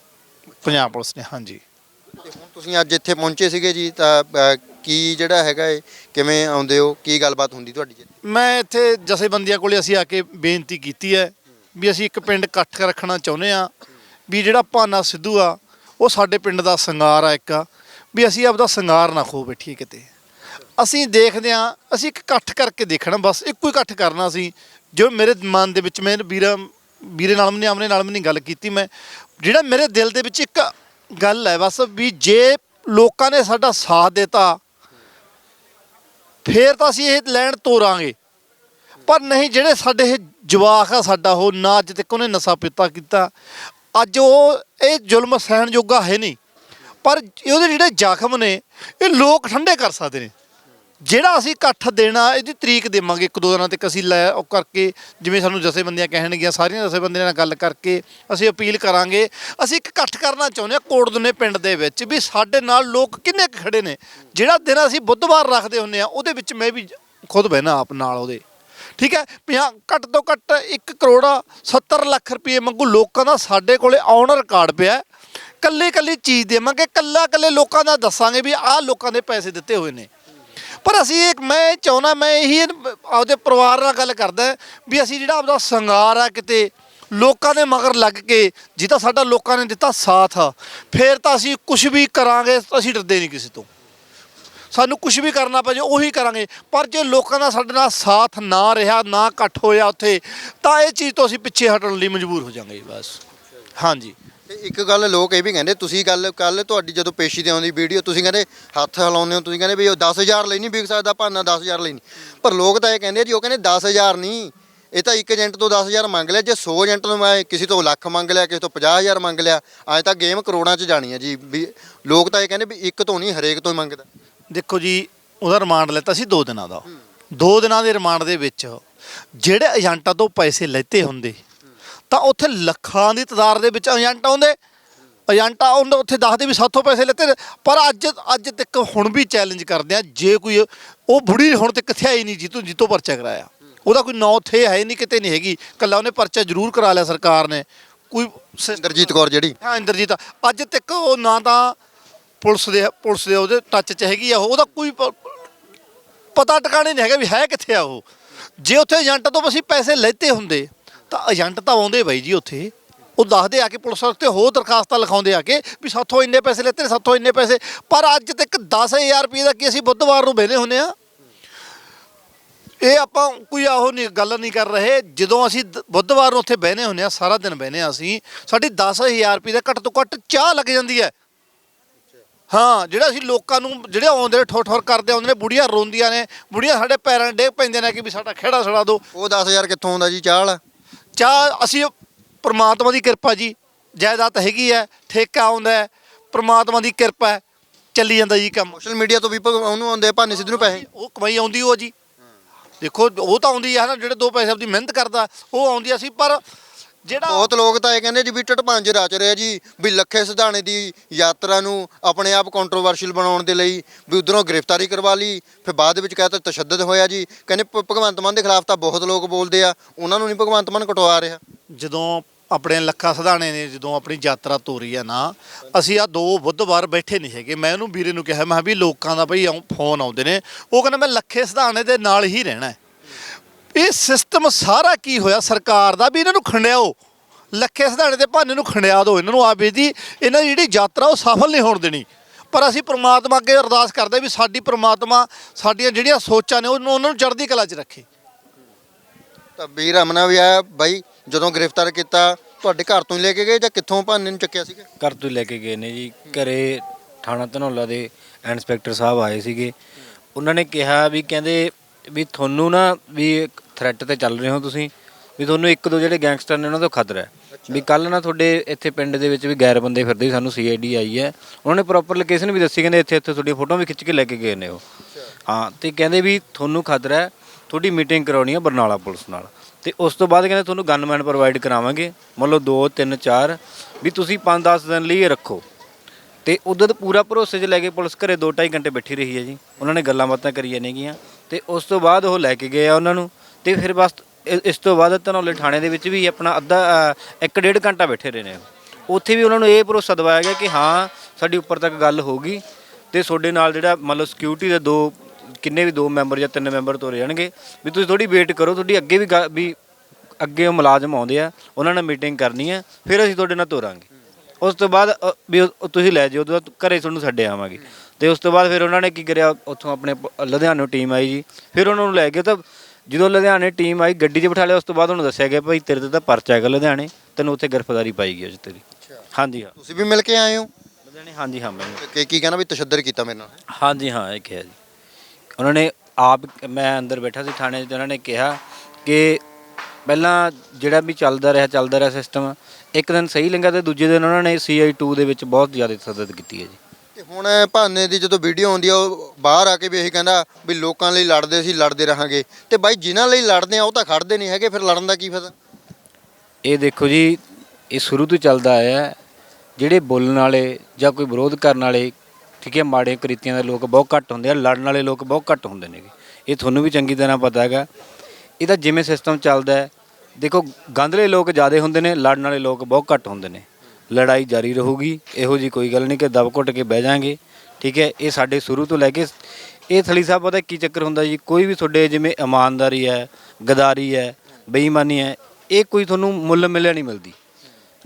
ਪੰਜਾਬ ਪੁਲਿਸ ਨੇ ਹਾਂਜੀ। ਤੇ ਹੁਣ ਤੁਸੀਂ ਅੱਜ ਇੱਥੇ ਪਹੁੰਚੇ ਸੀਗੇ ਜੀ ਤਾਂ ਅ, ਕੀ ਜਿਹੜਾ ਹੈਗਾ ਏ ਕਿਵੇਂ ਆਉਂਦੇ ਹੋ? ਕੀ ਗੱਲਬਾਤ ਹੁੰਦੀ ਤੁਹਾਡੀ ਜੀ? ਮੈਂ ਇੱਥੇ ਜਥੇਬੰਦੀਆਂ ਕੋਲੇ ਅਸੀਂ ਆ ਕੇ ਬੇਨਤੀ ਕੀਤੀ ਹੈ ਵੀ ਅਸੀਂ ਇੱਕ ਪਿੰਡ ਇਕੱਠ ਰੱਖਣਾ ਚਾਹੁੰਦੇ ਆ ਵੀ ਜਿਹੜਾ ਭਾਨਾ ਸਿੱਧੂ ਆ ਉਹ ਸਾਡੇ ਪਿੰਡ ਦਾ ਸਿੰਗਾਰ ਆ ਇੱਕ। ਵੀ ਅਸੀਂ ਆਪਦਾ ਸਿੰਗਾਰ ਨਾ ਖੋ ਬੈਠੀਏ ਕਿਤੇ। ਅਸੀਂ ਦੇਖਦੇ ਆ ਅਸੀਂ ਇੱਕ ਇਕੱਠ ਕਰਕੇ ਦੇਖਣਾ ਬਸ, ਇੱਕੋ ਹੀ ਇਕੱਠ ਕਰਨਾ ਸੀ। ਜੋ ਮੇਰੇ ਮਨ ਦੇ ਵਿੱਚ ਮੈਂ ਵੀਰਾ, ਵੀਰੇ ਨਾਲ ਵੀ ਨਹੀਂ ਆਮਨੇ ਨਾਲ ਵੀ ਨਹੀਂ ਗੱਲ ਕੀਤੀ ਮੈਂ। ਜਿਹੜਾ ਮੇਰੇ ਦਿਲ ਦੇ ਵਿੱਚ ਇੱਕ ਗੱਲ ਹੈ ਬਸ ਵੀ ਜੇ ਲੋਕਾਂ ਨੇ ਸਾਡਾ ਸਾਥ ਦਿੱਤਾ, ਫੇਰ ਤਾਂ ਅਸੀਂ ਇਹ ਲੈਣ ਤੋਰਾਂਗੇ। ਪਰ ਨਹੀਂ, ਜਿਹੜੇ ਸਾਡੇ ਇਹ ਜਵਾਕ ਆ ਸਾਡਾ, ਉਹ ਨਾ ਅੱਜ ਤੱਕ ਉਹਨੇ ਨਸ਼ਾ ਪੀਤਾ ਕੀਤਾ। ਅੱਜ ਉਹ ਇਹ ਜ਼ੁਲਮ ਸਹਿਣ ਜੋਗਾ ਹੈ ਨਹੀਂ। ਪਰ ਉਹਦੇ ਜਿਹੜੇ ਜ਼ਖਮ ਨੇ, ਇਹ ਲੋਕ ਠੰਡੇ ਕਰ ਸਕਦੇ ਨੇ। ਜਿਹੜਾ ਅਸੀਂ ਇਕੱਠ ਦੇਣਾ, ਇਹਦੀ ਤਰੀਕ ਦੇਵਾਂਗੇ, ਇੱਕ ਦੋ ਦਿਨਾਂ ਤੱਕ ਅਸੀਂ ਲੈ ਉਹ ਕਰਕੇ, ਜਿਵੇਂ ਸਾਨੂੰ ਜਥੇਬੰਦੀਆਂ ਕਹਿਣਗੀਆਂ, ਸਾਰੀਆਂ ਜਥੇਬੰਦੀਆਂ ਨਾਲ ਗੱਲ ਕਰਕੇ ਅਸੀਂ ਅਪੀਲ ਕਰਾਂਗੇ। ਅਸੀਂ ਇੱਕ ਇਕੱਠ ਕਰਨਾ ਚਾਹੁੰਦੇ ਹਾਂ ਕੋਟਦੁਨੇ ਪਿੰਡ ਦੇ ਵਿੱਚ ਵੀ ਸਾਡੇ ਨਾਲ ਲੋਕ ਕਿੰਨੇ ਕੁ ਖੜੇ ਨੇ। ਜਿਹੜਾ ਦਿਨ ਅਸੀਂ ਬੁੱਧਵਾਰ ਰੱਖਦੇ ਹੁੰਨੇ ਆ ਉਹਦੇ ਵਿੱਚ ਮੈਂ ਵੀ ਖੁਦ ਬਹਿਣਾ ਆਪ ਨਾਲ ਉਹਦੇ। ਠੀਕ ਹੈ? ਪੰਜਾਹ ਘੱਟ ਤੋਂ ਘੱਟ 1 ਕਰੋੜ 70 ਲੱਖ ਰੁਪਏ ਮੰਗੂ ਲੋਕਾਂ ਦਾ ਸਾਡੇ ਕੋਲੇ ਆਨ ਰਿਕਾਰਡ ਪਿਆ ਕੱਲੀ ਕੱਲੀ ਚੀਜ਼ ਦੇਵਾਂਗੇ ਕੱਲਾ ਕੱਲੇ ਲੋਕਾਂ ਦਾ ਦੱਸਾਂਗੇ ਵੀ ਆਹ ਲੋਕਾਂ ਦੇ ਪੈਸੇ ਦਿੱਤੇ ਹੋਏ ਨੇ। ਪਰ ਅਸੀਂ ਇੱਕ, ਮੈਂ ਚਾਹੁੰਦਾ, ਮੈਂ ਇਹੀ ਆਪਦੇ ਪਰਿਵਾਰ ਨਾਲ ਗੱਲ ਕਰਦਾ, ਵੀ ਅਸੀਂ ਜਿਹੜਾ ਆਪਦਾ ਸੰਗਾਰ ਆ ਕਿਤੇ, ਲੋਕਾਂ ਦੇ ਮਗਰ ਲੱਗ ਕੇ ਜਿਹਦਾ ਸਾਡਾ ਲੋਕਾਂ ਨੇ ਦਿੱਤਾ ਸਾਥ ਫੇਰ ਤਾਂ ਅਸੀਂ ਕੁਝ ਵੀ ਕਰਾਂਗੇ, ਅਸੀਂ ਡਰਦੇ ਨਹੀਂ ਕਿਸੇ ਤੋਂ। ਸਾਨੂੰ ਕੁਝ ਵੀ ਕਰਨਾ ਪੈ ਜੇ ਉਹੀ ਕਰਾਂਗੇ, ਪਰ ਜੇ ਲੋਕਾਂ ਦਾ ਸਾਡੇ ਨਾਲ ਸਾਥ ਨਾ ਰਿਹਾ, ਨਾ ਇਕੱਠ ਹੋਇਆ ਉੱਥੇ, ਤਾਂ ਇਹ ਚੀਜ਼ ਤੋਂ ਅਸੀਂ ਪਿੱਛੇ ਹਟਣ ਲਈ ਮਜਬੂਰ ਹੋ ਜਾਵਾਂਗੇ ਬਸ। ਹਾਂਜੀ। ਤੇ ਇੱਕ ਗੱਲ ਲੋਕ ਇਹ ਵੀ ਕਹਿੰਦੇ, ਤੁਸੀਂ ਗੱਲ ਕੱਲ ਤੁਹਾਡੀ ਜਦੋਂ ਪੇਸ਼ੀ ਤੇ ਆਉਂਦੀ ਵੀਡੀਓ ਤੁਸੀਂ ਕਹਿੰਦੇ ਹੱਥ ਹਿਲਾਉਂਦੇ ਹੋ, ਤੁਸੀਂ ਕਹਿੰਦੇ ਵੀ ਉਹ 10000 ਲਈ ਨਹੀਂ ਵਿਕ ਸਕਦਾ ਭਾਨਾ 10000 ਲਈ ਨਹੀਂ। ਪਰ ਲੋਕ ਤਾਂ ਇਹ ਕਹਿੰਦੇ ਜੀ, ਉਹ ਕਹਿੰਦੇ 10000 ਨਹੀਂ, ਇਹ ਤਾਂ ਇੱਕ ਏਜੰਟ ਤੋਂ 10000 ਮੰਗ ਲਿਆ, ਜੇ 100 ਏਜੰਟ ਨੂੰ ਮੈਂ ਕਿਸੇ ਤੋਂ ਲੱਖ ਮੰਗ ਲਿਆ, ਕਿਸੇ ਤੋਂ 50000 ਮੰਗ ਲਿਆ, ਅੱਜ ਤਾਂ ਗੇਮ ਕਰੋੜਾਂ 'ਚ ਜਾਣੀ ਹੈ ਜੀ, ਵੀ ਲੋਕ ਤਾਂ ਇਹ ਕਹਿੰਦੇ ਵੀ ਇੱਕ ਤੋਂ ਨਹੀਂ, ਹਰੇਕ ਤੋਂ ਹੀ ਮੰਗਦਾ। ਦੇਖੋ ਜੀ, ਉਹਦਾ ਰਿਮਾਂਡ ਲੈਤਾ ਸੀ 2 ਦਿਨਾਂ ਦਾ। 2 ਦਿਨਾਂ ਦੇ ਰਿਮਾਂਡ ਦੇ ਵਿੱਚ, ਜਿਹੜੇ ਏਜੰਟਾਂ ਤੋਂ ਪੈਸੇ ਲੈਤੇ ਹੁੰਦੇ ਤਾਂ ਉੱਥੇ ਲੱਖਾਂ ਦੀ ਤਾਦਾਦ ਦੇ ਵਿੱਚ ਏਜੰਟ ਆਉਂਦੇ। ਏਜੰਟ ਆਉਂਦੇ ਉੱਥੇ ਦੱਸਦੇ ਵੀ ਸਾਥੋਂ ਪੈਸੇ ਲੈਤੇ। ਪਰ ਅੱਜ ਅੱਜ ਤੱਕ ਹੁਣ ਵੀ ਚੈਲੰਜ ਕਰਦੇ ਆ ਜੇ ਕੋਈ ਉਹ ਬੁੜੀ ਹੁਣ ਤੱਕ ਕਿੱਥੇ ਆਈ ਨਹੀਂ ਜਿੱਤੋਂ ਜਿੱਤੋਂ ਪਰਚਾ ਕਰਾਇਆ। ਉਹਦਾ ਕੋਈ ਨਾਂ ਉੱਥੇ ਹੈ ਨਹੀਂ ਕਿਤੇ ਨਹੀਂ ਹੈਗੀ। ਕੱਲਾ ਉਹਨੇ ਪਰਚਾ ਜ਼ਰੂਰ ਕਰਾ ਲਿਆ ਸਰਕਾਰ ਨੇ। ਕੋਈ ਇੰਦਰਜੀਤ ਕੌਰ ਜਿਹੜੀ। ਹਾਂ ਇੰਦਰਜੀਤ। ਅੱਜ ਤੱਕ ਉਹ ਨਾ ਤਾਂ ਪੁਲਿਸ ਦੇ ਪੁਲਿਸ ਦੇ ਉਹਦੇ ਟੱਚ 'ਚ ਹੈਗੀ ਆ ਉਹ। ਉਹਦਾ ਕੋਈ ਪਤਾ ਟਿਕਾਣੇ ਨਹੀਂ ਹੈਗਾ ਵੀ ਹੈ ਕਿੱਥੇ ਆ ਉਹ। ਜੇ ਉੱਥੇ ਏਜੰਟ ਤੋਂ ਅਸੀਂ ਪੈਸੇ ਲੈਤੇ ਹੁੰਦੇ ਤਾਂ ਏਜੰਟ ਤਾਂ ਆਉਂਦੇ ਬਾਈ ਜੀ ਉੱਥੇ। ਉਹ ਦੱਸਦੇ ਆ ਕਿ ਪੁਲਿਸ ਉੱਤੇ ਹੋਰ ਦਰਖਾਸਤਾਂ ਲਿਖਾਉਂਦੇ ਆ ਕਿ ਵੀ ਸਾਥੋਂ ਇੰਨੇ ਪੈਸੇ ਲੈਤੇ ਸਾਥੋਂ ਇੰਨੇ ਪੈਸੇ। ਪਰ ਅੱਜ ਤੱਕ 10000 ਰੁਪਏ ਦਾ ਕੀ ਅਸੀਂ ਬੁੱਧਵਾਰ ਨੂੰ ਬਹਿਨੇ ਹੁੰਨੇ ਆ? ਇਹ ਆਪਾਂ ਕੋਈ ਆਹੋ ਨਹੀਂ, ਗੱਲ ਨਹੀਂ ਕਰ ਰਹੇ। ਜਦੋਂ ਅਸੀਂ ਬੁੱਧਵਾਰ ਨੂੰ ਉੱਥੇ ਬਹਿਨੇ ਹੁੰਨੇ ਆ, ਸਾਰਾ ਦਿਨ ਬਹਿਨੇ ਆ ਅਸੀਂ, ਸਾਡੀ 10000 ਰੁਪਏ ਦਾ ਘੱਟ ਤੋਂ ਘੱਟ ਚਾਹ ਲੱਗ ਜਾਂਦੀ ਹੈ। ਹਾਂ, ਜਿਹੜਾ ਅਸੀਂ ਲੋਕਾਂ ਨੂੰ, ਜਿਹੜੇ ਆਉਂਦੇ ਨੇ ਠੋਰ ਠੋਰ ਕਰਦੇ ਆਉਂਦੇ ਨੇ, ਬੁੜੀਆਂ ਰੋਂਦੀਆਂ ਨੇ, ਬੁੜੀਆਂ ਸਾਡੇ ਪੈਰਾਂ 'ਚ ਡੇਗ ਪੈਂਦੇ ਨੇ ਕਿ ਵੀ ਸਾਡਾ ਖੇੜਾ ਛੜਾ ਦਿਓ। ਉਹ 10000 ਕਿੱਥੋਂ ਆਉਂਦਾ ਜੀ ਚਾਹ ਵਾਲਾ? ਚਾਹ ਅਸੀਂ ਪ੍ਰਮਾਤਮਾ ਦੀ ਕਿਰਪਾ ਜੀ ਜਾਇਦਾਦ ਹੈਗੀ ਹੈ ਠੇਕਾ ਆਉਂਦਾ ਹੈ ਪ੍ਰਮਾਤਮਾ ਦੀ ਕਿਰਪਾ ਹੈ ਚੱਲੀ ਜਾਂਦਾ ਜੀ ਕੰਮ। ਸੋਸ਼ਲ ਮੀਡੀਆ ਤੋਂ ਵੀ ਭਗ- ਉਹਨੂੰ ਆਉਂਦੇ ਆ ਭਾਨੇ ਸਿੱਧੂ ਨੂੰ ਪੈਸੇ? ਉਹ ਕਮਾਈ ਆਉਂਦੀ ਉਹ ਜੀ। ਦੇਖੋ ਉਹ ਤਾਂ ਆਉਂਦੀ ਆ ਨਾ ਜਿਹੜੇ ਦੋ ਪੈਸੇ ਆਪਦੀ ਮਿਹਨਤ ਕਰਦਾ ਉਹ ਆਉਂਦੀ ਆ ਸੀ ਪਰ ਜਿਹੜਾ ਬਹੁਤ ਲੋਕ ਤਾਂ ਇਹ ਕਹਿੰਦੇ ਜੀ ਵੀ ਟਟਪੰਜ ਰਚ ਰਿਹਾ ਜੀ ਵੀ ਲੱਖੇ ਸਿਧਾਣੇ ਦੀ ਯਾਤਰਾ ਨੂੰ ਆਪਣੇ ਆਪ ਕੰਟਰੋਵਰਸ਼ੀਅਲ ਬਣਾਉਣ ਦੇ ਲਈ ਵੀ ਉਧਰੋਂ ਗ੍ਰਿਫਤਾਰੀ ਕਰਵਾ ਲਈ ਫਿਰ ਬਾਅਦ ਵਿੱਚ ਕਹਿੰਦਾ ਤਸ਼ੱਦਦ ਹੋਇਆ ਜੀ। ਕਹਿੰਦੇ ਭ- ਭਗਵੰਤ ਮਾਨ ਦੇ ਖਿਲਾਫ ਤਾਂ ਬਹੁਤ ਲੋਕ ਬੋਲਦੇ ਆ ਉਹਨਾਂ ਨੂੰ ਨਹੀਂ ਭਗਵੰਤ ਮਾਨ ਕਟਵਾ ਰਿਹਾ। ਜਦੋਂ ਆਪਣੇ ਲੱਖਾ ਸਧਾਣੇ ਨੇ ਜਦੋਂ ਆਪਣੀ ਯਾਤਰਾ ਤੋਰੀ ਆ ਨਾ ਅਸੀਂ ਆ ਦੋ ਬੁੱਧਵਾਰ ਬੈਠੇ ਨਹੀਂ ਹੈਗੇ। ਮੈਂ ਉਹਨੂੰ ਵੀਰੇ ਨੂੰ ਕਿਹਾ ਮੈਂ ਕਿਹਾ ਵੀ ਲੋਕਾਂ ਦਾ ਬਈ ਆਉਂ- ਫੋਨ ਆਉਂਦੇ ਨੇ। ਉਹ ਕਹਿੰਦਾ ਮੈਂ ਲੱਖੇ ਸਧਾਣੇ ਦੇ ਨਾਲ ਹੀ ਰਹਿਣਾ ਹੈ। ਇਹ ਸਿਸਟਮ ਸਾਰਾ ਕੀ ਹੋਇਆ? ਸਰਕਾਰ ਦਾ ਵੀ ਇਹਨਾਂ ਨੂੰ ਖੰਡਿਆਓ। ਲੱਖੇ ਸਧਾਣੇ ਦੇ ਭਾਨੇ ਨੂੰ ਖੰਡਿਆ ਦਿਓ। ਇਹਨਾਂ ਨੂੰ ਆਪੇ ਦੀ ਇਹਨਾਂ ਦੀ ਜਿਹੜੀ ਯਾਤਰਾ ਉਹ ਸਫਲ ਨਹੀਂ ਹੋਣ ਦੇਣੀ। ਪਰ ਅਸੀਂ ਪ੍ਰਮਾਤਮਾ ਅੱਗੇ ਅਰਦਾਸ ਕਰਦੇ ਵੀ ਸਾਡੀ ਪ੍ਰਮਾਤਮਾ ਸਾਡੀਆਂ ਜਿਹੜੀਆਂ ਸੋਚਾਂ ਨੇ ਉਹਨੂੰ ਉਹਨਾਂ ਨੂੰ ਚੜ੍ਹਦੀ ਕਲਾ 'ਚ ਰੱਖੇ। ਤਾਂ ਵੀਰ ਅਮਨਾ ਵੀ ਆਇਆ ਬਾਈ ਜਦੋਂ ਗ੍ਰਿਫਤਾਰ ਕੀਤਾ ਤੁਹਾਡੇ ਘਰ ਤੋਂ ਹੀ ਲੈ ਕੇ ਗਏ ਜਾਂ ਕਿੱਥੋਂ ਭਾਨੇ ਨੂੰ ਚੱਕਿਆ ਸੀਗਾ? ਘਰ ਤੋਂ ਹੀ ਲੈ ਕੇ ਗਏ ਨੇ ਜੀ। ਘਰੇ ਥਾਣਾ ਧਨੌਲਾ ਦੇ ਇੰਸਪੈਕਟਰ ਸਾਹਿਬ ਆਏ ਸੀਗੇ। ਉਹਨਾਂ ਨੇ ਕਿਹਾ ਵੀ ਕਹਿੰਦੇ ਵੀ ਤੁਹਾਨੂੰ ਨਾ ਵੀ ਥ੍ਰੈਟ ਤੇ ਚੱਲ ਰਹੇ ਹੋ ਤੁਸੀਂ? ਵੀ ਤੁਹਾਨੂੰ ਇੱਕ ਦੋ ਜਿਹੜੇ ਗੈਂਗਸਟਰ ਨੇ ਉਹਨਾਂ ਤੋਂ ਖਤਰਾ ਹੈ। ਵੀ ਕੱਲ ਨਾ ਤੁਹਾਡੇ ਇੱਥੇ ਪਿੰਡ ਦੇ ਵਿੱਚ ਵੀ ਗੈਰ ਬੰਦੇ ਫਿਰਦੇ ਸੀ, ਸਾਨੂੰ ਸੀਆਈਡੀ ਆਈ ਹੈ। ਉਹਨਾਂ ਨੇ ਪ੍ਰੋਪਰ ਲੋਕੇਸ਼ਨ ਵੀ ਦੱਸੀ ਕਹਿੰਦੇ ਇੱਥੇ ਇੱਥੇ ਤੁਹਾਡੀਆਂ ਫੋਟੋਆਂ ਵੀ ਖਿੱਚ ਕੇ ਲੈ ਕੇ ਗਏ ਨੇ ਉਹ। ਹਾਂ ਤੇ ਕਹਿੰਦੇ ਵੀ ਤੁਹਾਨੂੰ ਖਤਰਾ ਹੈ ਤੁਹਾਡੀ ਮੀਟਿੰਗ ਕਰਾਉਣੀ ਹੈ ਬਰਨਾਲਾ ਪੁਲਿਸ ਨਾਲ। ਤੇ ਉਸ ਤੋਂ ਬਾਅਦ ਕਹਿੰਦੇ ਤੁਹਾਨੂੰ ਗਨਮੈਨ ਪ੍ਰੋਵਾਈਡ ਕਰਾਵਾਂਗੇ। ਮੰਨ ਲਓ 2 3 4 ਵੀ ਤੁਸੀਂ 5-10 ਦਿਨ ਲਈ ਇਹ ਰੱਖੋ। ਤੇ ਉਦੋਂ ਤਾਂ ਪੂਰਾ ਭਰੋਸੇ 'ਚ ਲੈ ਕੇ ਪੁਲਿਸ ਘਰੇ 2-2.5 ਘੰਟੇ ਬੈਠੀ ਰਹੀ ਹੈ ਜੀ। ਉਹਨਾਂ ਨੇ ਗੱਲਾਂ ਬਾਤਾਂ ਕਰੀਆਂ ਨੇਗੀਆਂ। ਤੇ ਉਸ ਤੋਂ ਬਾਅਦ ਉਹ ਲੈ ਕੇ ਗਏ ਆ ਉਹਨਾਂ ਨੂੰ। ਤੇ ਫਿਰ ਬਸ ਇ- ਇਸ ਤੋਂ ਬਾਅਦ ਧਨੌਲੇ ਥਾਣੇ ਦੇ ਵਿੱਚ ਵੀ ਆਪਣਾ ਅੱਧਾ ਅ, ਇੱਕ ਡੇਢ ਘੰਟਾ ਬੈਠੇ ਰਹੇ ਨੇ ਉਹ। ਉੱਥੇ ਵੀ ਉਹਨਾਂ ਨੂੰ ਇਹ ਭਰੋਸਾ ਦਿਵਾਇਆ ਗਿਆ ਕਿ ਹਾਂ ਸਾਡੀ ਉੱਪਰ ਤੱਕ ਗੱਲ ਹੋਊਗੀ ਤੇ ਤੁਹਾਡੇ ਨਾਲ ਜਿਹੜਾ ਮੰਨ ਲਓ ਸਿਕਿਉਰਿਟੀ ਦੇ ਦੋ ਕਿੰਨੇ ਵੀ ਦੋ ਮੈਂਬਰ ਜਾਂ ਤਿੰਨ ਮੈਂਬਰ ਤੋਰੇ ਜਾਣਗੇ ਵੀ ਤੁਸੀਂ ਥੋੜੀ ਵੇਟ ਕਰੋ ਤੁਹਾਡੀ ਅੱਗੇ ਵੀ ਗੱਲ- ਵੀ ਅੱਗੇ ਉਹ ਮੁਲਾਜ਼ਮ ਆਉਂਦੇ ਆ ਉਹਨਾਂ ਨਾਲ ਮੀਟਿੰਗ ਕਰਨੀ ਹੈ ਫਿਰ ਅਸੀਂ ਤੁਹਾਡੇ ਨਾਲ ਤੋਰਾਂਗੇ ਉਸ ਤੋਂ ਬਾਅਦ ਅ, ਵੀ ਉਹ- ਉਹ ਤੁਸੀਂ ਲੈ ਜਿਓ ਉਹਦੇ ਬਾਅਦ ਘਰੇ ਤੁਹਾਨੂੰ ਛੱਡੇ ਆਵਾਂਗੇ ਤੇ ਉਸ ਤੋਂ ਬਾਅਦ ਫਿਰ ਉਹਨਾਂ ਨੇ ਕੀ ਕਰਿਆ ਉੱਥੋਂ ਆਪਣੇ ਪ- ਲੁਧਿਆਣੋਂ ਟੀਮ ਆਈ ਜੀ ਫਿਰ ਉਹਨਾਂ ਨੂੰ ਲੈ ਕੇ ਤਾਂ ਜਦੋਂ ਲੁਧਿਆਣੇ ਟੀਮ ਆਈ ਗੱਡੀ 'ਚ ਬਿਠਾ ਲਿਆ ਉਸ ਤੋਂ ਬਾਅਦ ਉਹਨੂੰ ਦੱਸਿਆ ਗਿਆ ਭਾਈ ਤੇਰੇ ਤੇ ਤਾਂ ਪਰਚਾ ਹੈਗਾ ਲੁਧਿਆਣੇ ਤੈਨੂੰ ਉੱਥੇ ਗ੍ਰਿਫਤਾਰੀ ਪਾਈ ਗਈ ਅੱਜ ਤੇਰੀ। ਹਾਂਜੀ ਹਾਂ। ਤੁਸੀਂ ਵੀ ਮਿਲ ਕੇ ਆਏ ਹੋ? ਲੁਧਿਆਣੇ ਹਾਂਜੀ ਹਾਂ ਮੈਂ ਕਿ ਕੀ ਕਹਿੰਦਾ ਵੀ ਤਸ਼ੱਦਦ ਕੀਤਾ ਮੇਰੇ ਨਾਲ? ਹਾਂਜੀ ਹਾਂ ਇਹ ਕਿਹਾ ਜੀ। ਉਹਨਾਂ ਨੇ ਆਪ ਮੈਂ ਅੰਦਰ ਬੈਠਾ ਸੀ ਥਾਣੇ 'ਚ ਉਹਨਾਂ ਨੇ ਕਿਹਾ ਕਿ ਪਹਿਲਾਂ ਜਿਹੜਾ ਵੀ ਚੱਲਦਾ ਰਿਹਾ ਚੱਲਦਾ ਰਿਹਾ ਸਿਸਟਮ ਇੱਕ ਦਿਨ ਸਹੀ ਲੰਘਿਆ ਤੇ ਦੂਜੇ ਦਿਨ ਉਹਨਾਂ ਨੇ CI2 ਦੇ ਵਿੱਚ ਬਹੁਤ ਜ਼ਿਆਦਾ ਤਸੱਦਦ ਕੀਤੀ ਹੈ ਜੀ। ਤੇ ਹੁਣ ਭਾਨੇ ਦੀ ਜਦੋਂ ਵੀਡੀਓ ਆਉਂਦੀ ਆ, ਉਹ ਬਾਹਰ ਆ ਕੇ ਵੀ ਇਹੀ ਕਹਿੰਦਾ ਵੀ ਲੋਕਾਂ ਲਈ ਲੜਦੇ ਸੀ, ਲੜਦੇ ਰਹਾਂਗੇ। ਤੇ ਬਾਈ ਜਿਨ੍ਹਾਂ ਲਈ ਲੜਦੇ ਆ, ਉਹ ਤਾਂ ਖੜਦੇ ਨਹੀਂ ਹੈਗੇ, ਫਿਰ ਲੜਨ ਦਾ ਕੀ ਫਾਇਦਾ? ਇਹ ਦੇਖੋ ਜੀ, ਇਹ ਸ਼ੁਰੂ ਤੋਂ ਚੱਲਦਾ ਆਇਆ ਹੈ। ਜਿਹੜੇ ਬੋਲਣ ਵਾਲੇ ਜਾਂ ਕੋਈ ਵਿਰੋਧ ਕਰਨ ਵਾਲੇ, ਠੀਕ ਹੈ ਮਾੜੇ ਕ੍ਰਿਤੀਆਂ ਦੇ ਲੋਕ ਬਹੁਤ ਘੱਟ ਹੁੰਦੇ ਆ, ਲੜਨ ਵਾਲੇ ਲੋਕ ਬਹੁਤ ਘੱਟ ਹੁੰਦੇ ਨੇਗੇ। ਇਹ ਤੁਹਾਨੂੰ ਵੀ ਚੰਗੀ ਤਰ੍ਹਾਂ ਪਤਾ ਹੈਗਾ। ਇਹਦਾ ਜਿਵੇਂ ਸਿਸਟਮ ਚੱਲਦਾ ਹੈ, ਦੇਖੋ, ਗੰਧਲੇ ਲੋਕ ਜ਼ਿਆਦਾ ਹੁੰਦੇ ਨੇ, ਲੜਨ ਵਾਲੇ ਲੋਕ ਬਹੁਤ ਘੱਟ ਹੁੰਦੇ ਨੇ। ਲੜਾਈ ਜਾਰੀ ਰਹੂਗੀ। ਇਹੋ ਜੀ ਕੋਈ ਗੱਲ ਨਹੀਂ ਕਿ ਦਬ ਘੁੱਟ ਕੇ ਬਹਿ ਜਾਾਂਗੇ। ਠੀਕ ਹੈ, ਇਹ ਸਾਡੇ ਸ਼ੁਰੂ ਤੋਂ ਲੈ ਕੇ ਇਹ ਥਲੀ ਸਾਹਿਬ ਪਤਾ ਕੀ ਚੱਕਰ ਹੁੰਦਾ ਜੀ? ਕੋਈ ਵੀ ਤੁਹਾਡੇ ਜਿਵੇਂ ਇਮਾਨਦਾਰੀ ਹੈ, ਗਦਾਰੀ ਹੈ, ਬੇਈਮਾਨੀ ਹੈ, ਇਹ ਕੋਈ ਤੁਹਾਨੂੰ ਮੁੱਲ ਮਿਲਿਆ ਨਹੀਂ ਮਿਲਦੀ।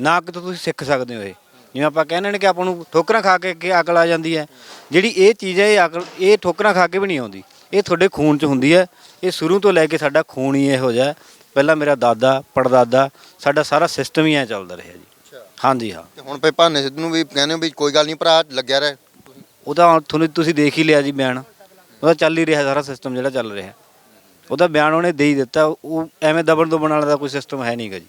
ਨਾ ਕਿ ਤੁਸੀਂ ਸਿੱਖ ਸਕਦੇ ਹੋ ਇਹ। ਜਿਵੇਂ ਆਪਾਂ ਕਹਿੰਦੇ ਨੇ ਕਿ ਆਪਾਂ ਨੂੰ ਠੋਕਰਾਂ ਖਾ ਕੇ ਅੱਗੇ ਅਕਲ ਆ ਜਾਂਦੀ ਹੈ। ਜਿਹੜੀ ਇਹ ਚੀਜ਼ ਹੈ, ਇਹ ਅਕਲ, ਇਹ ਠੋਕਰਾਂ ਖਾ ਕੇ ਵੀ ਨਹੀਂ ਆਉਂਦੀ। ਇਹ ਤੁਹਾਡੇ ਖੂਨ 'ਚ ਹੁੰਦੀ ਹੈ। ਇਹ ਸ਼ੁਰੂ ਤੋਂ ਲੈ ਕੇ ਸਾਡਾ ਖੂਨ ਹੀ ਇਹੋ ਜਿਹਾ ਪਹਿਲਾਂ ਮੇਰਾ ਦਾਦਾ, ਪੜਦਾਦਾ, ਸਾਡਾ ਸਾਰਾ ਸਿਸਟਮ ਹੀ ਐ ਚੱਲਦਾ ਰਿਹਾ ਜੀ। ਹਾਂਜੀ ਹਾਂ। ਤੇ ਹੁਣ ਪੇ ਭਾਨੇ ਸਿੱਧੂ ਨੂੰ ਵੀ ਕਹਿੰਦੇ ਵੀ ਕੋਈ ਗੱਲ ਨਹੀਂ ਭਰਾ ਲੱਗਿਆ ਰਹਿ। ਉਹਦਾ ਹੁਣ ਤੁਹਾਨੂੰ ਤੁਸੀਂ ਦੇਖ ਹੀ ਲਿਆ ਜੀ ਬਿਆਨ। ਉਹਦਾ ਚੱਲ ਹੀ ਰਿਹਾ ਸਾਰਾ ਸਿਸਟਮ ਜਿਹੜਾ ਚੱਲ ਰਿਹਾ। ਉਹਦਾ ਬਿਆਨ ਉਹਨੇ ਦੇ ਹੀ ਦਿੱਤਾ। ਉਹ ਐਵੇਂ ਦਬਣ ਦੁਬਣ ਵਾਲਾ ਦਾ ਕੋਈ ਸਿਸਟਮ ਹੈ ਨਹੀਂਗਾ ਜੀ।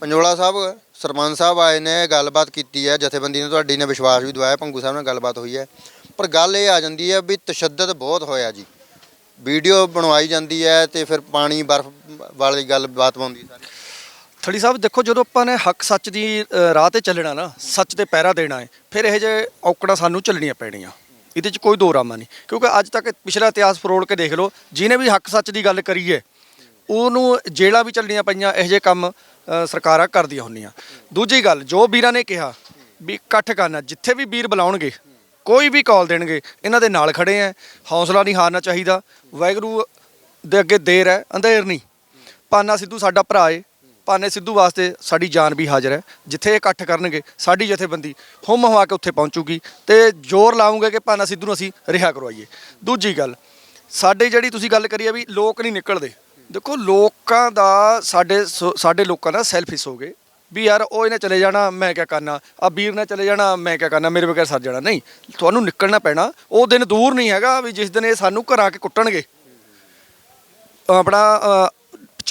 ਪੰਜੋਲਾ ਸਾਹਿਬ ਸਰਪੰਚ ਸਾਹਿਬ ਆਏ ਨੇ ਗੱਲਬਾਤ ਕੀਤੀ ਹੈ। ਜਥੇਬੰਦੀ ਨੇ ਤੁਹਾਡੀ ਨੇ ਵਿਸ਼ਵਾਸ ਵੀ ਦਵਾਇਆ ਪੰਗੂ ਸਾਹਿਬ ਨਾਲ ਗੱਲਬਾਤ ਹੋਈ ਹੈ। ਪਰ ਗੱਲ ਇਹ ਆ ਜਾਂਦੀ ਹੈ ਵੀ ਤਸ਼ੱਦਦ ਬਹੁਤ ਹੋਇਆ ਜੀ। ਵੀਡੀਓ ਬਣਵਾਈ ਜਾਂਦੀ ਹੈ ਤੇ ਫਿਰ ਪਾਣੀ ਬਰਫ਼ ਵਾਲੀ ਗੱਲਬਾਤ ਪਾਉਂਦੀ ਹੈ ਸਾਰੀ। ਥੜੀ ਸਾਹਿਬ ਦੇਖੋ ਜਦੋਂ ਆਪਾਂ ਨੇ ਹੱਕ ਸੱਚ ਦੀ ਅ, ਰਾਹ ਤੇ ਚੱਲਣਾ ਨਾ ਸੱਚ ਤੇ ਪਹਿਰਾ ਦੇਣਾ ਹੈ ਫਿਰ ਇਹ ਜੇ ਔਕੜਾਂ ਸਾਨੂੰ ਚੱਲਣੀਆਂ ਪੈਣੀਆਂ। ਇਹਦੇ 'ਚ ਕੋਈ ਦੋ ਰਾਮਾ ਨਹੀਂ। ਕਿਉਂਕਿ ਅੱਜ ਤੱਕ ਪਿਛਲਾ ਇਤਿਹਾਸ ਫਰੋੜ ਕੇ ਦੇਖ ਲਓ ਜਿਹਨੇ ਵੀ ਹੱਕ ਸੱਚ ਦੀ ਗੱਲ ਕਰੀ ਹੈ ਉਹਨੂੰ ਜੇਲਾਂ ਵੀ ਚੱਲਣੀਆਂ ਪਈਆਂ ਇਹੋ ਜਿਹੇ ਕੰਮ ਅ, ਸਰਕਾਰਾਂ ਕਰਦੀਆਂ ਹੁੰਦੀਆਂ। ਦੂਜੀ ਗੱਲ ਜੋ ਵੀਰਾਂ ਨੇ ਕਿਹਾ ਵੀ ਇਕੱਠ ਕਰਨਾ ਜਿੱਥੇ ਵੀ ਵੀਰ ਬੁਲਾਉਣਗੇ ਕੋਈ ਵੀ ਕਾਲ ਦੇਣਗੇ ਇਹਨਾਂ ਦੇ ਨਾਲ ਖੜੇ ਆ ਹੌਸਲਾ ਨਹੀਂ ਹਾਰਨਾ ਚਾਹੀਦਾ ਵਾਹਿਗੁਰੂ ਦੇ ਅੱਗੇ ਦੇਰ ਹੈ ਅੰਧੇਰ ਨਹੀਂ। ਪਾਨਾ ਸਿੱਧੂ ਸਾਡਾ ਭਰਾ ਏ ਭਾਨੇ ਸਿੱਧੂ ਵਾਸਤੇ ਸਾਡੀ ਜਾਨ ਵੀ ਹਾਜ਼ਰ ਹੈ। ਜਿੱਥੇ ਇਹ ਇਕੱਠ ਕਰਨਗੇ, ਸਾਡੀ ਜਥੇਬੰਦੀ ਹੁੰਮ ਹਵਾ ਕੇ ਉੱਥੇ ਪਹੁੰਚੂਗੀ ਤੇ ਜ਼ੋਰ ਲਾਉਂਗੇ ਕਿ ਭਾਨਾ ਸਿੱਧੂ ਨੂੰ ਅਸੀਂ ਰਿਹਾ ਕਰਵਾਈਏ। ਦੂਜੀ ਗੱਲ, ਸਾਡੇ ਜਿਹੜੀ ਤੁਸੀਂ ਗੱਲ ਕਰੀ ਆ ਵੀ ਲੋਕ ਨਹੀਂ ਨਿਕਲਦੇ। ਦੇਖੋ, ਲੋਕਾਂ ਦਾ ਸਾਡੇ ਸੋ- ਸਾਡੇ ਲੋਕਾਂ ਦਾ ਸੈਲਫਿਸ ਹੋ ਗਏ ਵੀ ਯਾਰ ਉਹ ਇਹਨੇ ਚਲੇ ਜਾਣਾ, ਮੈਂ ਕਿਆ ਕਰਨਾ? ਆ ਵੀਰ ਨੇ ਚਲੇ ਜਾਣਾ, ਮੈਂ ਕਿਆ ਕਰਨਾ? ਮੇਰੇ ਬਗੈਰ ਸਰ ਜਾਣਾ। ਨਹੀਂ, ਤੁਹਾਨੂੰ ਨਿਕਲਣਾ ਪੈਣਾ। ਉਹ ਦਿਨ ਦੂਰ ਨਹੀਂ ਹੈਗਾ ਵੀ ਜਿਸ ਦਿਨ ਇਹ ਸਾਨੂੰ ਘਰਾਂ ਕੇ ਕੁੱਟਣਗੇ। ਆਪਣਾ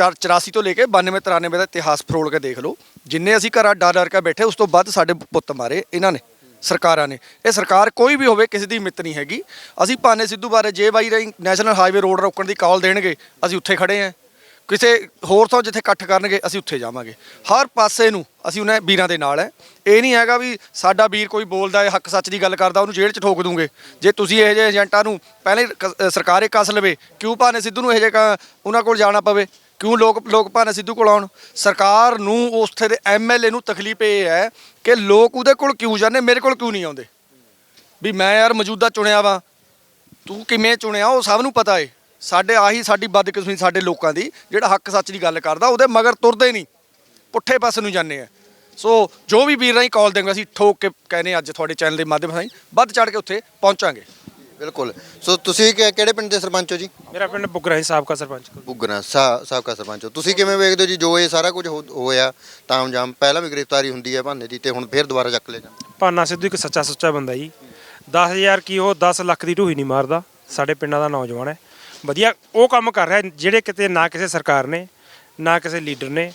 84 ਤੋਂ ਲੈ ਕੇ 92 93 ਦਾ ਇਤਿਹਾਸ ਫਰੋਲ ਕੇ ਦੇਖ ਲਓ। ਜਿੰਨੇ ਅਸੀਂ ਘਰਾਂ ਡਰ ਡਰ ਕੇ ਬੈਠੇ ਉਸ ਤੋਂ ਵੱਧ ਸਾਡੇ ਪੁੱਤ ਮਾਰੇ ਇਹਨਾਂ ਨੇ ਸਰਕਾਰਾਂ ਨੇ। ਇਹ ਸਰਕਾਰ ਕੋਈ ਵੀ ਹੋਵੇ ਕਿਸੇ ਦੀ ਮਿੱਤ ਨਹੀਂ ਹੈਗੀ। ਅਸੀਂ ਪਾਨੇ ਸਿੱਧੂ ਬਾਰੇ ਜੇ ਬਾਈ ਰਹੀ ਨੈਸ਼ਨਲ ਹਾਈਵੇ ਰੋਡ ਰੋਕਣ ਦੀ ਕਾਲ ਦੇਣਗੇ ਅਸੀਂ ਉੱਥੇ ਖੜੇ ਆਂ ਕਿਸੇ ਹੋਰ ਥਾਂ ਜਿੱਥੇ ਇਕੱਠ ਕਰਨਗੇ ਅਸੀਂ ਉੱਥੇ ਜਾਵਾਂਗੇ। ਹਰ ਪਾਸੇ ਨੂੰ ਅਸੀਂ ਉਹਨਾਂ ਵੀਰਾਂ ਦੇ ਨਾਲ ਹੈ। ਇਹ ਨਹੀਂ ਹੈਗਾ ਵੀ ਸਾਡਾ ਵੀਰ ਕੋਈ ਬੋਲਦਾ ਹੈ ਹੱਕ ਸੱਚ ਦੀ ਗੱਲ ਕਰਦਾ ਉਹਨੂੰ ਜੇਲ੍ਹ 'ਚ ਠੋਕ ਦੂੰਗੇ। ਜੇ ਤੁਸੀਂ ਇਹੋ ਜਿਹੇ ਏਜੰਟਾਂ ਨੂੰ ਪਹਿਲੇ ਕ- ਅ, ਸਰਕਾਰੇ ਕੱਸ ਲਵੇ ਕਿਉਂ ਭਾਨੇ ਸਿੱਧੂ ਨੂੰ ਇਹੋ ਜਿਹੇ ਕ- ਉਹਨਾਂ ਕੋਲ ਜਾਣਾ ਪਵੇ? ਕਿਉਂ ਲੋਕ ਲੋਕ ਭਾਵੇਂ ਸਿੱਧੂ ਕੋਲ ਆਉਣ? ਸਰਕਾਰ ਨੂੰ ਉੱਥੇ ਦੇ ਐਮਐਲਏ ਨੂੰ ਤਕਲੀਫ ਇਹ ਹੈ ਕਿ ਲੋਕ ਉਹਦੇ ਕੋਲ ਕਿਉਂ ਜਾਂਦੇ, ਮੇਰੇ ਕੋਲ ਕਿਉਂ ਨਹੀਂ ਆਉਂਦੇ? ਵੀ ਮੈਂ ਯਾਰ ਮੌਜੂਦਾ ਚੁਣਿਆ ਵਾਂ। ਤੂੰ ਕਿਵੇਂ ਚੁਣਿਆ, ਉਹ ਸਭ ਨੂੰ ਪਤਾ ਏ। ਸਾਡੇ ਆਹੀ ਸਾਡੀ ਬਦਕਿਸਮਤੀ ਸਾਡੇ ਲੋਕਾਂ ਦੀ, ਜਿਹੜਾ ਹੱਕ ਸੱਚ ਦੀ ਗੱਲ ਕਰਦਾ, ਉਹਦੇ ਮਗਰ ਤੁਰਦੇ ਨਹੀਂ। ਪੁੱਠੇ ਪਾਸੇ ਨੂੰ ਜਾਂਦੇ ਆ। ਸੋ ਜੋ ਵੀ ਵੀਰ ਰਾਹੀਂ ਕਾਲ ਦੇਂਗੇ ਅਸੀਂ ਠੋਕ ਕੇ ਕਹਿੰਦੇ ਅੱਜ ਤੁਹਾਡੇ ਚੈਨਲ ਦੇ ਮਾਧਿਅਮ ਰਾਹੀਂ ਵੱਧ ਚੜ ਕੇ ਉੱਥੇ ਪਹੁੰਚਾਂਗੇ। ਬਿਲਕੁਲ। ਸੋ ਤੁਸੀਂ ਕਿ- ਕਿਹੜੇ ਪਿੰਡ ਦੇ ਸਰਪੰਚ ਹੋ ਜੀ? ਮੇਰਾ ਪਿੰਡ ਬੁੱਗਰਾ ਹੀ ਸਾਬਕਾ ਸਰਪੰਚ ਬੁੱਗਰਾ ਸਾ ਸਾਬਕਾ ਸਰਪੰਚ ਹੋ। ਤੁਸੀਂ ਕਿਵੇਂ ਵੇਖਦੇ ਹੋ ਜੀ ਜੋ ਇਹ ਸਾਰਾ ਕੁਝ ਹੋ- ਹੋਇਆ ਤਾਮਜਾਮ ਪਹਿਲਾਂ ਵੀ ਗ੍ਰਿਫਤਾਰੀ ਹੁੰਦੀ ਹੈ ਭਾਨੇ ਦੀ ਤੇ ਹੁਣ ਫੇਰ ਦੁਬਾਰਾ ਚੱਕ ਲਿਆ ਜਾਂਦਾ। ਭਾਨਾ ਸਿੱਧੂ ਇੱਕ ਸੱਚਾ ਸੁੱਚਾ ਬੰਦਾ ਜੀ। 10000 ਕੀ ਉਹ 10 ਲੱਖ ਦੀ ਢੂਹੀ ਨਹੀਂ ਮਾਰਦਾ। ਸਾਡੇ ਪਿੰਡਾਂ ਦਾ ਨੌਜਵਾਨ ਹੈ। ਵਧੀਆ ਉਹ ਕੰਮ ਕਰ ਰਿਹਾ ਜਿਹੜੇ ਕਿਤੇ ਨਾ ਕਿਸੇ ਸਰਕਾਰ ਨੇ ਨਾ ਕਿਸੇ ਲੀਡਰ ਨੇ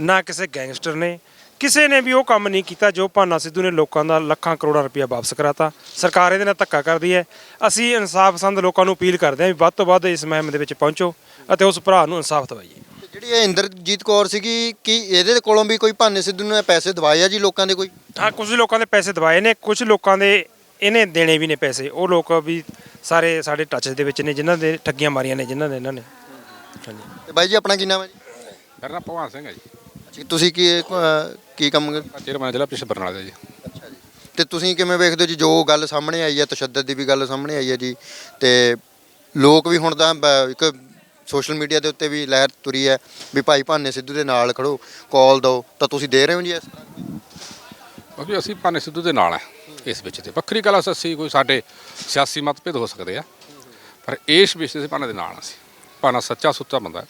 ਨਾ ਕਿਸੇ ਗੈਂਗਸਟਰ ਨੇ ਕਿਸੇ ਨੇ ਵੀ ਉਹ ਕੰਮ ਨਹੀਂ ਕੀਤਾ ਜੋ ਭਾਨਾ ਸਿੱਧੂ ਨੇ ਲੋਕਾਂ ਦਾ ਲੱਖਾਂ ਕਰੋੜਾਂ ਰੁਪਇਆ ਵਾਪਸ ਕਰਾਤਾ। ਸਰਕਾਰ ਇਹਦੇ ਨਾਲ ਧੱਕਾ ਕਰਦੀ ਹੈ। ਅਸੀਂ ਇਨਸਾਫ ਪਸੰਦ ਲੋਕਾਂ ਨੂੰ ਅਪੀਲ ਕਰਦੇ ਹਾਂ ਵੀ ਵੱਧ ਤੋਂ ਵੱਧ ਇਸ ਮੁਹਿੰਮ ਦੇ ਵਿੱਚ ਪਹੁੰਚੋ ਅਤੇ ਉਸ ਭਰਾ ਨੂੰ ਇਨਸਾਫ ਦਿਵਾਈਏ। ਜਿਹੜੀ ਇਹ ਇੰਦਰਜੀਤ ਕੌਰ ਸੀਗੀ ਕਿ ਇਹਦੇ ਕੋਲੋਂ ਵੀ ਕੋਈ ਭਾਨੇ ਸਿੱਧੂ ਨੂੰ ਇਹ ਪੈਸੇ ਦਵਾਏ ਆ ਜੀ ਲੋਕਾਂ ਦੇ ਕੋਈ? ਹਾਂ ਕੁਝ ਲੋਕਾਂ ਦੇ ਪੈਸੇ ਦਵਾਏ ਨੇ ਕੁਝ ਲੋਕਾਂ ਦੇ ਇਹਨੇ ਦੇਣੇ ਵੀ ਨੇ ਪੈਸੇ। ਉਹ ਲੋਕ ਵੀ ਸਾਰੇ ਸਾਡੇ ਟੱਚ ਦੇ ਵਿੱਚ ਨੇ ਜਿਨ੍ਹਾਂ ਦੇ ਠੱਗੀਆਂ ਮਾਰੀਆਂ ਨੇ ਜਿਨ੍ਹਾਂ ਦੇ ਇਹਨਾਂ ਨੇ। ਹਾਂਜੀ। ਤੇ ਬਾਈ ਜੀ ਆਪਣਾ ਕੀ ਨਾਮ ਹੈ ਜੀ? ਮੇਰਾ ਨਾਮ ਭਗਵਾਨ ਸਿੰਘ ਹੈ ਜੀ। ਅੱਛਾ, ਤੁਸੀਂ ਕੀ ਅਹ, ਕੀ ਕੰਮ ਕਰ- ਚੇਅਰਮੈਨ ਜ਼ਿਲ੍ਹਾ ਪਿਛੇ ਬਰਨਾਲਾ ਦਾ ਜੀ। ਤੇ ਤੁਸੀਂ ਕਿਵੇਂ ਵੇਖਦੇ ਹੋ ਜੀ ਜੋ ਗੱਲ ਸਾਹਮਣੇ ਆਈ ਹੈ ਤਸ਼ੱਦਦ ਦੀ ਵੀ ਗੱਲ ਸਾਹਮਣੇ ਆਈ ਹੈ ਜੀ ਤੇ ਲੋਕ ਵੀ ਹੁਣ ਤਾਂ ਬ- ਇੱਕ ਸੋਸ਼ਲ ਮੀਡੀਆ ਦੇ ਉੱਤੇ ਵੀ ਲਹਿਰ ਤੁਰੀ ਹੈ ਵੀ ਭਾਈ ਭਾਨੇ ਸਿੱਧੂ ਦੇ ਨਾਲ ਖੜੋ ਕਾਲ ਦਿਓ। ਤਾਂ ਤੁਸੀਂ ਦੇ ਰਹੇ ਹੋ ਜੀ ਇਸ ਤਰ੍ਹਾਂ? ਕਿਉਂਕਿ ਅਸੀਂ ਭਾਨੇ ਸਿੱਧੂ ਦੇ ਨਾਲ ਹੈ ਇਸ ਵਿੱਚ ਤੇ। ਵੱਖਰੀ ਗੱਲ ਆ ਅਸੀਂ ਕੋਈ ਸਾਡੇ ਸਿਆਸੀ ਮਤਭੇਦ ਹੋ ਸਕਦੇ ਆ ਪਰ ਇਸ ਵਿਸ਼ੇ ਤੇ ਭਾਨੇ ਦੇ ਨਾਲ ਹਾਂ ਅਸੀਂ। ਭਾਨਾ ਸੱਚਾ ਸੁੱਚਾ ਬੰਦਾ ਹੈ।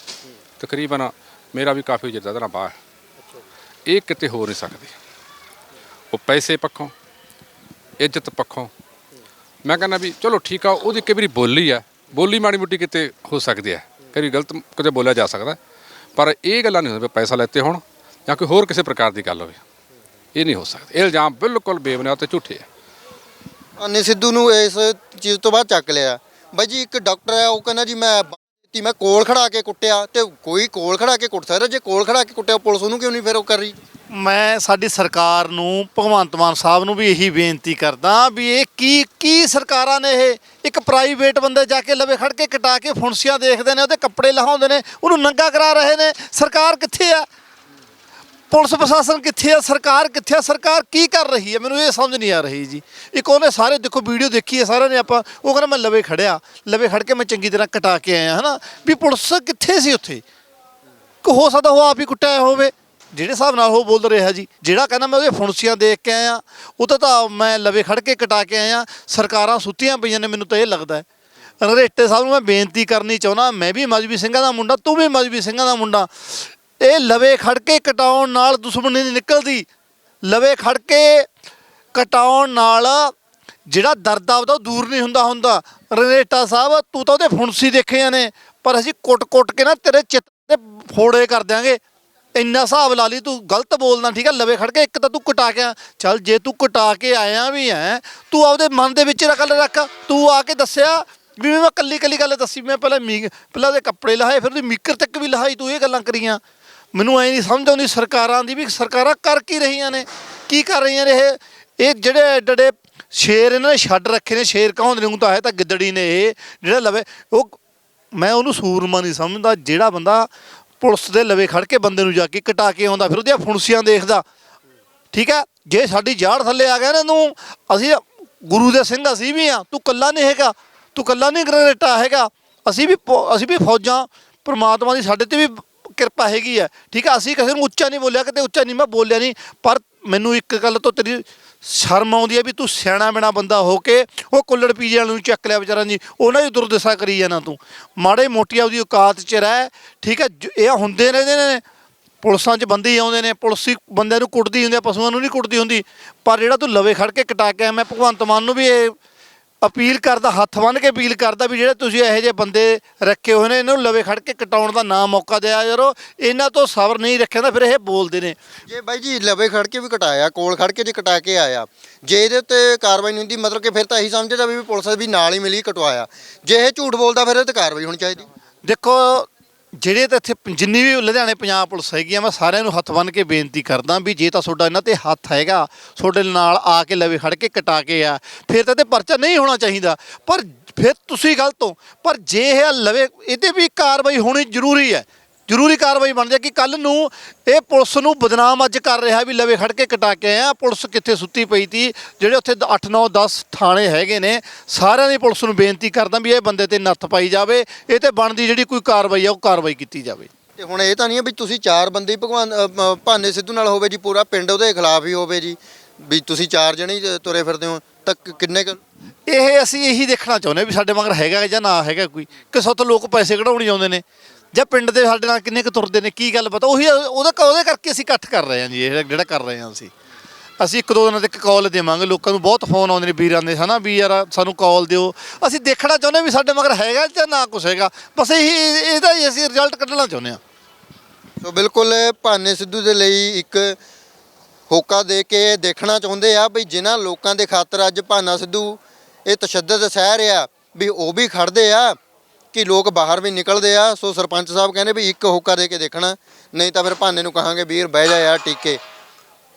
ਤਕਰੀਬਨ ਮੇਰਾ ਵੀ ਕਾਫੀ ਜਿੱਦਾਂ ਦਾ ਬਾਹ ਹੈ। ਇਹ ਕਿਤੇ ਹੋ ਨਹੀਂ ਸਕਦੀ। ਉਹ ਪੈਸੇ ਪੱਖੋਂ, ਇੱਜ਼ਤ ਪੱਖੋਂ। ਮੈਂ ਕਹਿੰਦਾ ਵੀ ਚਲੋ ਠੀਕ ਆ, ਉਹਦੀ ਕਈ ਵਾਰੀ ਬੋਲੀ ਆ। ਬੋਲੀ ਮਾੜੀ ਮੋਟੀ ਕਿਤੇ ਹੋ ਸਕਦੀ ਹੈ ਕਈ ਵਾਰੀ ਗਲਤ ਕਿਤੇ ਬੋਲਿਆ ਜਾ ਸਕਦਾ। ਪਰ ਇਹ ਗੱਲਾਂ ਨਹੀਂ ਹੁੰਦੀਆਂ ਪੈਸਾ ਲੈਤੇ ਹੋਣ ਜਾਂ ਕੋਈ ਹੋਰ ਕਿਸੇ ਪ੍ਰਕਾਰ ਦੀ ਗੱਲ ਹੋਵੇ। ਇਹ ਨਹੀਂ ਹੋ ਸਕਦਾ। ਇਹ ਇਲਜ਼ਾਮ ਬਿਲਕੁਲ ਬੇਬੁਨਿਆਦ ਤੇ ਝੂਠੇ ਆ। ਭਾਨੇ ਸਿੱਧੂ ਨੂੰ ਇਸ ਚੀਜ਼ ਤੋਂ ਬਾਅਦ ਚੱਕ ਲਿਆ। ਬਾਈ ਜੀ, ਇੱਕ ਡਾਕਟਰ ਹੈ, ਉਹ ਕਹਿੰਦਾ ਜੀ ਮੈਂ ਤੀ ਮੈਂ ਕੋਲ ਖੜਾ ਕੇ ਕੁੱਟਿਆ ਤੇ ਕੋਈ ਕੋਲ ਖੜਾ ਕੇ ਕੁੱਟ ਸਕਦਾ, ਜੇ ਕੋਲ ਖੜਾ ਕੇ ਕੁੱਟਿਆ ਪੁਲਿਸ ਉਹਨੂੰ ਕਿਉਂ ਨਹੀਂ ਫਿਰ ਉਹ ਕਰ ਰਹੀ? ਮੈਂ ਸਾਡੀ ਸਰਕਾਰ ਨੂੰ, ਭਗਵੰਤ ਮਾਨ ਸਾਹਿਬ ਨੂੰ ਵੀ ਇਹੀ ਬੇਨਤੀ ਕਰਦਾ ਵੀ ਇਹ ਕੀ ਕੀ ਸਰਕਾਰਾਂ ਨੇ ਇਹ ਇੱਕ ਪ੍ਰਾਈਵੇਟ ਬੰਦੇ ਜਾ ਕੇ ਲਵੇ ਖੜ ਕੇ ਕਟਾ ਕੇ ਫੁੰਸੀਆਂ ਦੇਖਦੇ ਨੇ, ਉਹਦੇ ਕੱਪੜੇ ਲਹਾਉਂਦੇ ਨੇ, ਉਹਨੂੰ ਨੰਗਾ ਕਰਾ ਰਹੇ ਨੇ, ਸਰਕਾਰ ਕਿੱਥੇ ਆ? ਪੁਲਿਸ ਪ੍ਰਸ਼ਾਸਨ ਕਿੱਥੇ ਆ, ਸਰਕਾਰ ਕਿੱਥੇ ਆ, ਸਰਕਾਰ ਕੀ ਕਰ ਰਹੀ ਹੈ? ਮੈਨੂੰ ਇਹ ਸਮਝ ਨਹੀਂ ਆ ਰਹੀ ਜੀ। ਇੱਕ ਉਹਨੇ ਸਾਰੇ ਦੇਖੋ ਵੀਡੀਓ ਦੇਖੀ ਹੈ, ਸਾਰਿਆਂ ਨੇ ਆਪਾਂ, ਉਹ ਕਹਿੰਦਾ ਮੈਂ ਲਵੇ ਖੜਿਆ, ਲਵੇ ਖੜ ਕੇ ਮੈਂ ਚੰਗੀ ਤਰ੍ਹਾਂ ਕਟਾ ਕੇ ਆਇਆ, ਹਨਾ? ਵੀ ਪੁਲਿਸ ਕਿੱਥੇ ਸੀ ਉੱਥੇ? ਕਿ ਹੋ ਸਕਦਾ ਉਹ ਆਪ ਹੀ ਕੁੱਟਿਆ ਹੋਵੇ। ਜਿਹੜੇ ਹਿਸਾਬ ਨਾਲ ਉਹ ਬੋਲ ਰਿਹਾ ਜੀ, ਜਿਹੜਾ ਕਹਿੰਦਾ ਮੈਂ ਉਹਦੇ ਫੁਣਸੀਆਂ ਦੇਖ ਕੇ ਆਇਆ, ਉਹ ਤਾਂ ਤਾਂ ਮੈਂ ਲਵੇ ਖੜ ਕੇ ਕਟਾ ਕੇ ਆਇਆ, ਸਰਕਾਰਾਂ ਸੁੱਤੀਆਂ ਪਈਆਂ ਨੇ, ਮੈਨੂੰ ਤਾਂ ਇਹ ਲੱਗਦਾ ਹੈ। ਰੇਟੇ ਸਾਹਿਬ ਨੂੰ ਮੈਂ ਬੇਨਤੀ ਕਰਨੀ ਚਾਹੁੰਦਾ, ਮੈਂ ਵੀ ਮਜਬੀ ਸਿੰਘਾਂ ਦਾ ਮੁੰਡਾ, ਤੂੰ ਵੀ ਮਜਬੀ ਸਿੰਘਾਂ ਦਾ ਮੁੰਡਾ। ਇਹ ਲਵੇ ਖੜ ਕੇ ਕਟਾਉਣ ਨਾਲ ਦੁਸ਼ਮਣੀ ਨਹੀਂ ਨਿਕਲਦੀ। ਲਵੇ ਖੜ ਕੇ ਕਟਾਉਣ ਨਾਲ ਜਿਹੜਾ ਦਰਦ ਆਉਂਦਾ ਉਹ ਦੂਰ ਨਹੀਂ ਹੁੰਦਾ ਹੁੰਦਾ। ਰਣੇਟਾ ਸਾਹਿਬ, ਤੂੰ ਤਾਂ ਉਹਦੇ ਫੁੰਸੀ ਦੇਖੇ ਨੇ, ਪਰ ਅਸੀਂ ਕੁੱਟ-ਕੁੱਟ ਕੇ ਨਾ ਤੇਰੇ ਚਿੱਤ ਤੇ ਫੋੜੇ ਕਰ ਦਿਆਂਗੇ। ਇੰਨਾ ਹਿਸਾਬ ਲਾ ਲਈ ਤੂੰ, ਗਲਤ ਬੋਲਦਾ ਠੀਕ ਆ, ਲਵੇ ਖੜ ਕੇ ਇੱਕ ਤਾਂ ਤੂੰ ਕਟਾ ਕੇ ਆ। ਚੱਲ ਜੇ ਤੂੰ ਕਟਾ ਕੇ ਆਇਆ ਵੀ ਐ, ਤੂੰ ਆਪਦੇ ਮਨ ਦੇ ਵਿੱਚ ਰੱਖ ਰੱਖ। ਤੂੰ ਆ ਕੇ ਦੱਸਿਆ ਵੀ ਮੈਂ ਕੱਲੀ ਕੱਲੀ ਗੱਲ ਦੱਸੀ, ਮੈਂ ਪਹਿਲਾਂ ਮੀ ਪਹਿਲਾਂ ਦੇ ਕੱਪੜੇ ਲਹਾਏ, ਫਿਰ ਉਹਦੀ ਮੀਕਰ ਤੱਕ ਵੀ ਲਹਾਈ, ਤੂੰ ਇਹ ਗੱਲਾਂ ਕਰੀਆਂ। ਮੈਨੂੰ ਐ ਨਹੀਂ ਸਮਝ ਆਉਂਦੀ ਸਰਕਾਰਾਂ ਦੀ ਵੀ ਸਰਕਾਰਾਂ ਕਰ ਕੀ ਰਹੀਆਂ ਨੇ, ਕੀ ਕਰ ਰਹੀਆਂ ਨੇ ਇਹ? ਇਹ ਜਿਹੜੇ ਡੜੇ ਸ਼ੇਰ ਇਹਨਾਂ ਨੇ ਛੱਡ ਰੱਖੇ ਨੇ, ਸ਼ੇਰ ਕਹਾਉਂਦੇ ਨੇ ਤਾਂ ਹੈ ਤਾਂ ਗਿੱਦੜੀ ਨੇ ਇਹ, ਜਿਹੜਾ ਲਵੇ, ਉਹ ਮੈਂ ਉਹਨੂੰ ਸੂਰਮਾ ਨਹੀਂ ਸਮਝਦਾ, ਜਿਹੜਾ ਬੰਦਾ ਪੁਲਿਸ ਦੇ ਲਵੇ ਖੜ ਕੇ ਬੰਦੇ ਨੂੰ ਜਾ ਕੇ ਕਟਾ ਕੇ ਆਉਂਦਾ, ਫਿਰ ਉਹਦੀਆਂ ਫੁਣਸੀਆਂ ਦੇਖਦਾ। ਠੀਕ ਹੈ? ਜੇ ਸਾਡੀ ਜਾੜ ਥੱਲੇ ਆ ਗਿਆ ਨਾ ਨੂੰ ਅਸੀਂ ਗੁਰੂ ਦੇ ਸਿੰਘ ਅਸੀਂ ਵੀ ਆ ਤੂੰ ਕੱਲਾ ਨਹੀਂ ਹੈਗਾ, ਤੂੰ ਕੱਲਾ ਨਹੀਂ ਗ੍ਰੇਟਾ ਹੈਗਾ, ਅਸੀਂ ਵੀ ਪੋ- ਅਸੀਂ ਵੀ ਫੌਜਾਂ, ਪਰਮਾਤਮਾ ਦੀ ਸਾਡੇ ਤੇ ਵੀ ਕਿਰਪਾ ਹੈਗੀ ਹੈ ਠੀਕ ਹੈ ਅਸੀਂ ਕਿਸੇ ਨੂੰ ਉੱਚਾ ਨਹੀਂ ਬੋਲਿਆ ਕਿਤੇ ਉੱਚਾ ਨਹੀਂ ਮੈਂ ਬੋਲਿਆ ਨਹੀਂ ਪਰ ਮੈਨੂੰ ਇੱਕ ਗੱਲ ਤੋਂ ਤੇਰੀ ਸ਼ਰਮ ਆਉਂਦੀ ਹੈ ਵੀ ਤੂੰ ਸਿਆਣਾ ਬਿਨਾ ਬੰਦਾ ਹੋ ਕੇ ਉਹ ਕੁੱਲੜ ਪੀਜੇ ਵਾਲਿਆਂ ਨੂੰ ਚੱਕ ਲਿਆ ਵਿਚਾਰਾਂ ਜੀ ਉਹਨਾਂ ਦੀ ਦੁਰਦਸ਼ਾ ਕਰੀ ਜਾਣਾ ਤੂੰ। ਮਾੜੇ ਮੋਟੀ ਉਹਦੀ ਔਕਾਤ 'ਚ ਰਹਿ ਠੀਕ ਹੈ ਜ- ਇਹ ਹੁੰਦੇ ਰਹਿੰਦੇ ਨੇ ਪੁਲਿਸਾਂ 'ਚ ਬੰਦੇ ਹੀ ਆਉਂਦੇ ਨੇ ਪੁਲਿਸ ਹੀ ਬੰਦਿਆਂ ਨੂੰ ਕੁੱਟਦੀ ਹੁੰਦੀ ਆ ਪਸ਼ੂਆਂ ਨੂੰ ਨਹੀਂ ਕੁੱਟਦੀ ਹੁੰਦੀ ਪਰ ਜਿਹੜਾ ਤੂੰ ਲਵੇ ਖੜ ਕੇ ਕਟਾ ਕੇ ਆਇਆ, ਮੈਂ ਭਗਵੰਤ ਮਾਨ ਨੂੰ ਵੀ ਇਹ ਅਪੀਲ ਕਰਦਾ ਹੱਥ ਬੰਨ੍ਹ ਕੇ ਅਪੀਲ ਕਰਦਾ ਵੀ ਜਿਹੜੇ ਤੁਸੀਂ ਇਹੋ ਜਿਹੇ ਬੰਦੇ ਰੱਖੇ ਹੋਏ ਨੇ ਇਹਨਾਂ ਨੂੰ ਲਵੇ ਖੜ ਕੇ ਕਟਾਉਣ ਦਾ ਨਾ ਮੌਕਾ ਦਿਆ ਯਾਰੋ ਇਹਨਾਂ ਤੋਂ ਸਬਰ ਨਹੀਂ ਰੱਖਿਆ ਤਾਂ ਫਿਰ ਇਹ ਬੋਲਦੇ ਨੇ। ਜੇ ਬਾਈ ਜੀ ਲਵੇ ਖੜ ਕੇ ਵੀ ਕਟਾਇਆ ਕੋਲ ਖੜ ਕੇ ਜੇ ਕਟਾ ਕੇ ਆਇਆ ਜੇ ਇਹਦੇ ਉੱਤੇ ਕਾਰਵਾਈ ਨਹੀਂ ਹੁੰਦੀ ਮਤਲਬ ਕਿ ਫਿਰ ਤਾਂ ਇਹੀ ਸਮਝਦਾ ਵੀ ਪੁਲਿਸ ਵੀ ਨਾਲ ਹੀ ਮਿਲੀ ਕਟਵਾਇਆ। ਜੇ ਇਹ ਝੂਠ ਬੋਲਦਾ ਫਿਰ ਇਹ ਤੇ ਕਾਰਵਾਈ ਹੋਣੀ ਚਾਹੀਦੀ। ਦੇਖੋ ਜਿਹੜੇ ਤਾਂ ਇੱਥੇ ਪ- ਜਿੰਨੀ ਵੀ ਲੁਧਿਆਣੇ ਪੰਜਾਬ ਪੁਲਿਸ ਹੈਗੀ ਆ, ਮੈਂ ਸਾਰਿਆਂ ਨੂੰ ਹੱਥ ਬੰਨ੍ਹ ਕੇ ਬੇਨਤੀ ਕਰਦਾ ਵੀ ਜੇ ਤਾਂ ਤੁਹਾਡਾ ਇਹਨਾਂ ਤੇ ਹੱਥ ਹੈਗਾ, ਤੁਹਾਡੇ ਨਾਲ ਆ ਕੇ ਲਵੇ ਖੜ ਕੇ ਕਟਾ ਕੇ ਆ, ਫਿਰ ਤਾਂ ਤੇ ਪਰਚਾ ਨਹੀਂ ਹੋਣਾ ਚਾਹੀਦਾ। ਪਰ ਫਿਰ ਤੁਸੀਂ ਗਲਤ ਹੋ। ਪਰ ਜੇ ਇਹ ਲਵੇ, ਇਹਦੇ ਵੀ ਕਾਰਵਾਈ ਹੋਣੀ ਜ਼ਰੂਰੀ ਹੈ। ਜ਼ਰੂਰੀ ਕਾਰਵਾਈ ਬਣਦੀ ਹੈ ਕਿ ਕੱਲ ਨੂੰ ਇਹ ਪੁਲਿਸ ਨੂੰ ਬਦਨਾਮ ਅੱਜ ਕਰ ਰਿਹਾ ਵੀ ਲਵੇ ਖੜ ਕੇ ਕਟਾ ਕੇ ਆਇਆ ਪੁਲਿਸ ਕਿੱਥੇ ਸੁੱਤੀ ਪਈ ਤੀ? ਜਿਹੜੇ ਉੱਥੇ 8 9 10 ਥਾਣੇ ਹੈਗੇ ਨੇ ਸਾਰਿਆਂ ਦੀ ਪੁਲਿਸ ਨੂੰ ਬੇਨਤੀ ਕਰਦਾ ਵੀ ਇਹ ਬੰਦੇ ਤੇ ਨੱਥ ਪਾਈ ਜਾਵੇ। ਇਹ ਤੇ ਬਣਦੀ ਜਿਹੜੀ ਕੋਈ ਕਾਰਵਾਈ ਆ ਉਹ ਕਾਰਵਾਈ ਕੀਤੀ ਜਾਵੇ। ਤੇ ਹੁਣ ਇਹ ਤਾਂ ਨਹੀਂ ਹੈ ਵੀ ਤੁਸੀਂ ਚਾਰ ਬੰਦੇ ਭਗਵਾਨ ਭਾਨੇ ਸਿੱਧੂ ਨਾਲ ਹੋਵੇ ਜੀ ਪੂਰਾ ਪਿੰਡ ਉਹਦੇ ਖਿਲਾਫ ਹੀ ਹੋਵੇ ਜੀ। ਵੀ ਤੁਸੀਂ ਚਾਰ ਜਣੇ ਤੁਰੇ ਫਿਰਦੇ ਹੋ ਤਾਂ ਕਿੰਨੇ ਇਹ ਅਸੀਂ ਇਹੀ ਦੇਖਣਾ ਚਾਹੁੰਦੇ ਵੀ ਸਾਡੇ ਮਗਰ ਹੈਗਾ ਜਾਂ ਨਾ ਹੈਗਾ ਕੋਈ। ਕਿ ਸੋਤੋਂ ਲੋਕ ਪੈਸੇ ਕਢਾਉਣੀ ਆਉਂਦੇ ਨੇ। ਜਾਂ ਪਿੰਡ ਦੇ ਸਾਡੇ ਨਾਲ ਕਿੰਨੇ ਕੁ ਤੁਰਦੇ ਨੇ, ਕੀ ਗੱਲ ਪਤਾ, ਉਹੀ ਉਹਦਾ ਉਹਦੇ ਕਰਕੇ ਅਸੀਂ ਇਕੱਠ ਕਰ ਰਹੇ ਹਾਂ ਜੀ, ਇਹ ਜਿਹੜਾ ਕਰ ਰਹੇ ਹਾਂ ਅਸੀਂ। ਅਸੀਂ ਇੱਕ ਦੋ ਦਿਨਾਂ ਤੱਕ ਕਾਲ ਦੇਵਾਂਗੇ, ਲੋਕਾਂ ਨੂੰ ਬਹੁਤ ਫੋਨ ਆਉਂਦੇ ਨੇ ਵੀਰਾਂ ਦੇ, ਹਨਾ, ਵੀ ਯਾਰ ਸਾਨੂੰ ਕਾਲ ਦਿਓ। ਅਸੀਂ ਦੇਖਣਾ ਚਾਹੁੰਦੇ ਵੀ ਸਾਡੇ ਮਗਰ ਹੈਗਾ ਜਾਂ ਨਾ ਕੁਛ ਹੈਗਾ, ਬਸ ਇਹੀ, ਇਹਦਾ ਹੀ ਅਸੀਂ ਰਿਜ਼ਲਟ ਕੱਢਣਾ ਚਾਹੁੰਦੇ ਹਾਂ। ਸੋ ਬਿਲਕੁਲ, ਭਾਨੇ ਸਿੱਧੂ ਦੇ ਲਈ ਇੱਕ ਹੋਕਾ ਦੇ ਕੇ ਦੇਖਣਾ ਚਾਹੁੰਦੇ ਆ ਵੀ ਜਿਨ੍ਹਾਂ ਲੋਕਾਂ ਦੇ ਖਾਤਰ ਅੱਜ ਭਾਨਾ ਸਿੱਧੂ ਇਹ ਤਸ਼ੱਦਦ ਸਹਿ ਰਿਹਾ, ਵੀ ਉਹ ਵੀ ਖੜਦੇ ਆ। ਕਿ ਲੋਕ ਬਾਹਰ ਵੀ ਨਿਕਲਦੇ ਆ, ਸੋ ਸਰਪੰਚ ਸਾਹਿਬ ਕਹਿੰਦੇ ਵੀ ਇੱਕ ਹੋਕਾ ਦੇ ਕੇ ਦੇਖਣਾ, ਨਹੀਂ ਤਾਂ ਫਿਰ ਭਾਨੇ ਨੂੰ ਕਹਾਂਗੇ ਵੀਰ ਬਹਿ ਜਾ ਯਾਰ ਟੀਕੇ।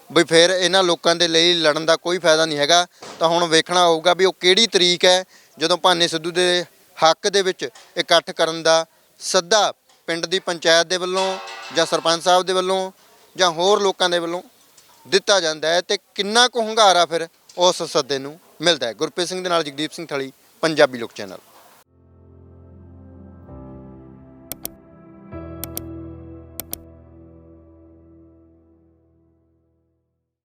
ਵੀ ਫਿਰ ਇਹਨਾਂ ਲੋਕਾਂ ਦੇ ਲਈ ਲੜਨ ਦਾ ਕੋਈ ਫਾਇਦਾ ਨਹੀਂ ਹੈਗਾ। ਤਾਂ ਹੁਣ ਵੇਖਣਾ ਹੋਊਗਾ ਵੀ ਉਹ ਕਿਹੜੀ ਤਰੀਕ ਹੈ, ਜਦੋਂ ਭਾਨੇ ਸਿੱਧੂ ਦੇ ਹੱਕ ਦੇ ਵਿੱਚ ਇਕੱਠ ਕਰਨ ਦਾ ਸੱਦਾ ਪਿੰਡ ਦੀ ਪੰਚਾਇਤ ਦੇ ਵੱਲੋਂ ਜਾਂ ਸਰਪੰਚ ਸਾਹਿਬ ਦੇ ਵੱਲੋਂ ਜਾਂ ਹੋਰ ਲੋਕਾਂ ਦੇ ਵੱਲੋਂ ਦਿੱਤਾ ਜਾਂਦਾ ਹੈ ਤੇ ਕਿੰਨਾ ਕੁ ਹੁੰਗਾਰਾ ਫਿਰ ਉਸ ਸੱਦੇ ਨੂੰ ਮਿਲਦਾ ਹੈ। ਗੁਰਪ੍ਰੀਤ ਸਿੰਘ ਦੇ ਨਾਲ ਜਗਦੀਪ ਸਿੰਘ ਥਲੀ, ਪੰਜਾਬੀ ਲੋਕ ਚੈਨਲ।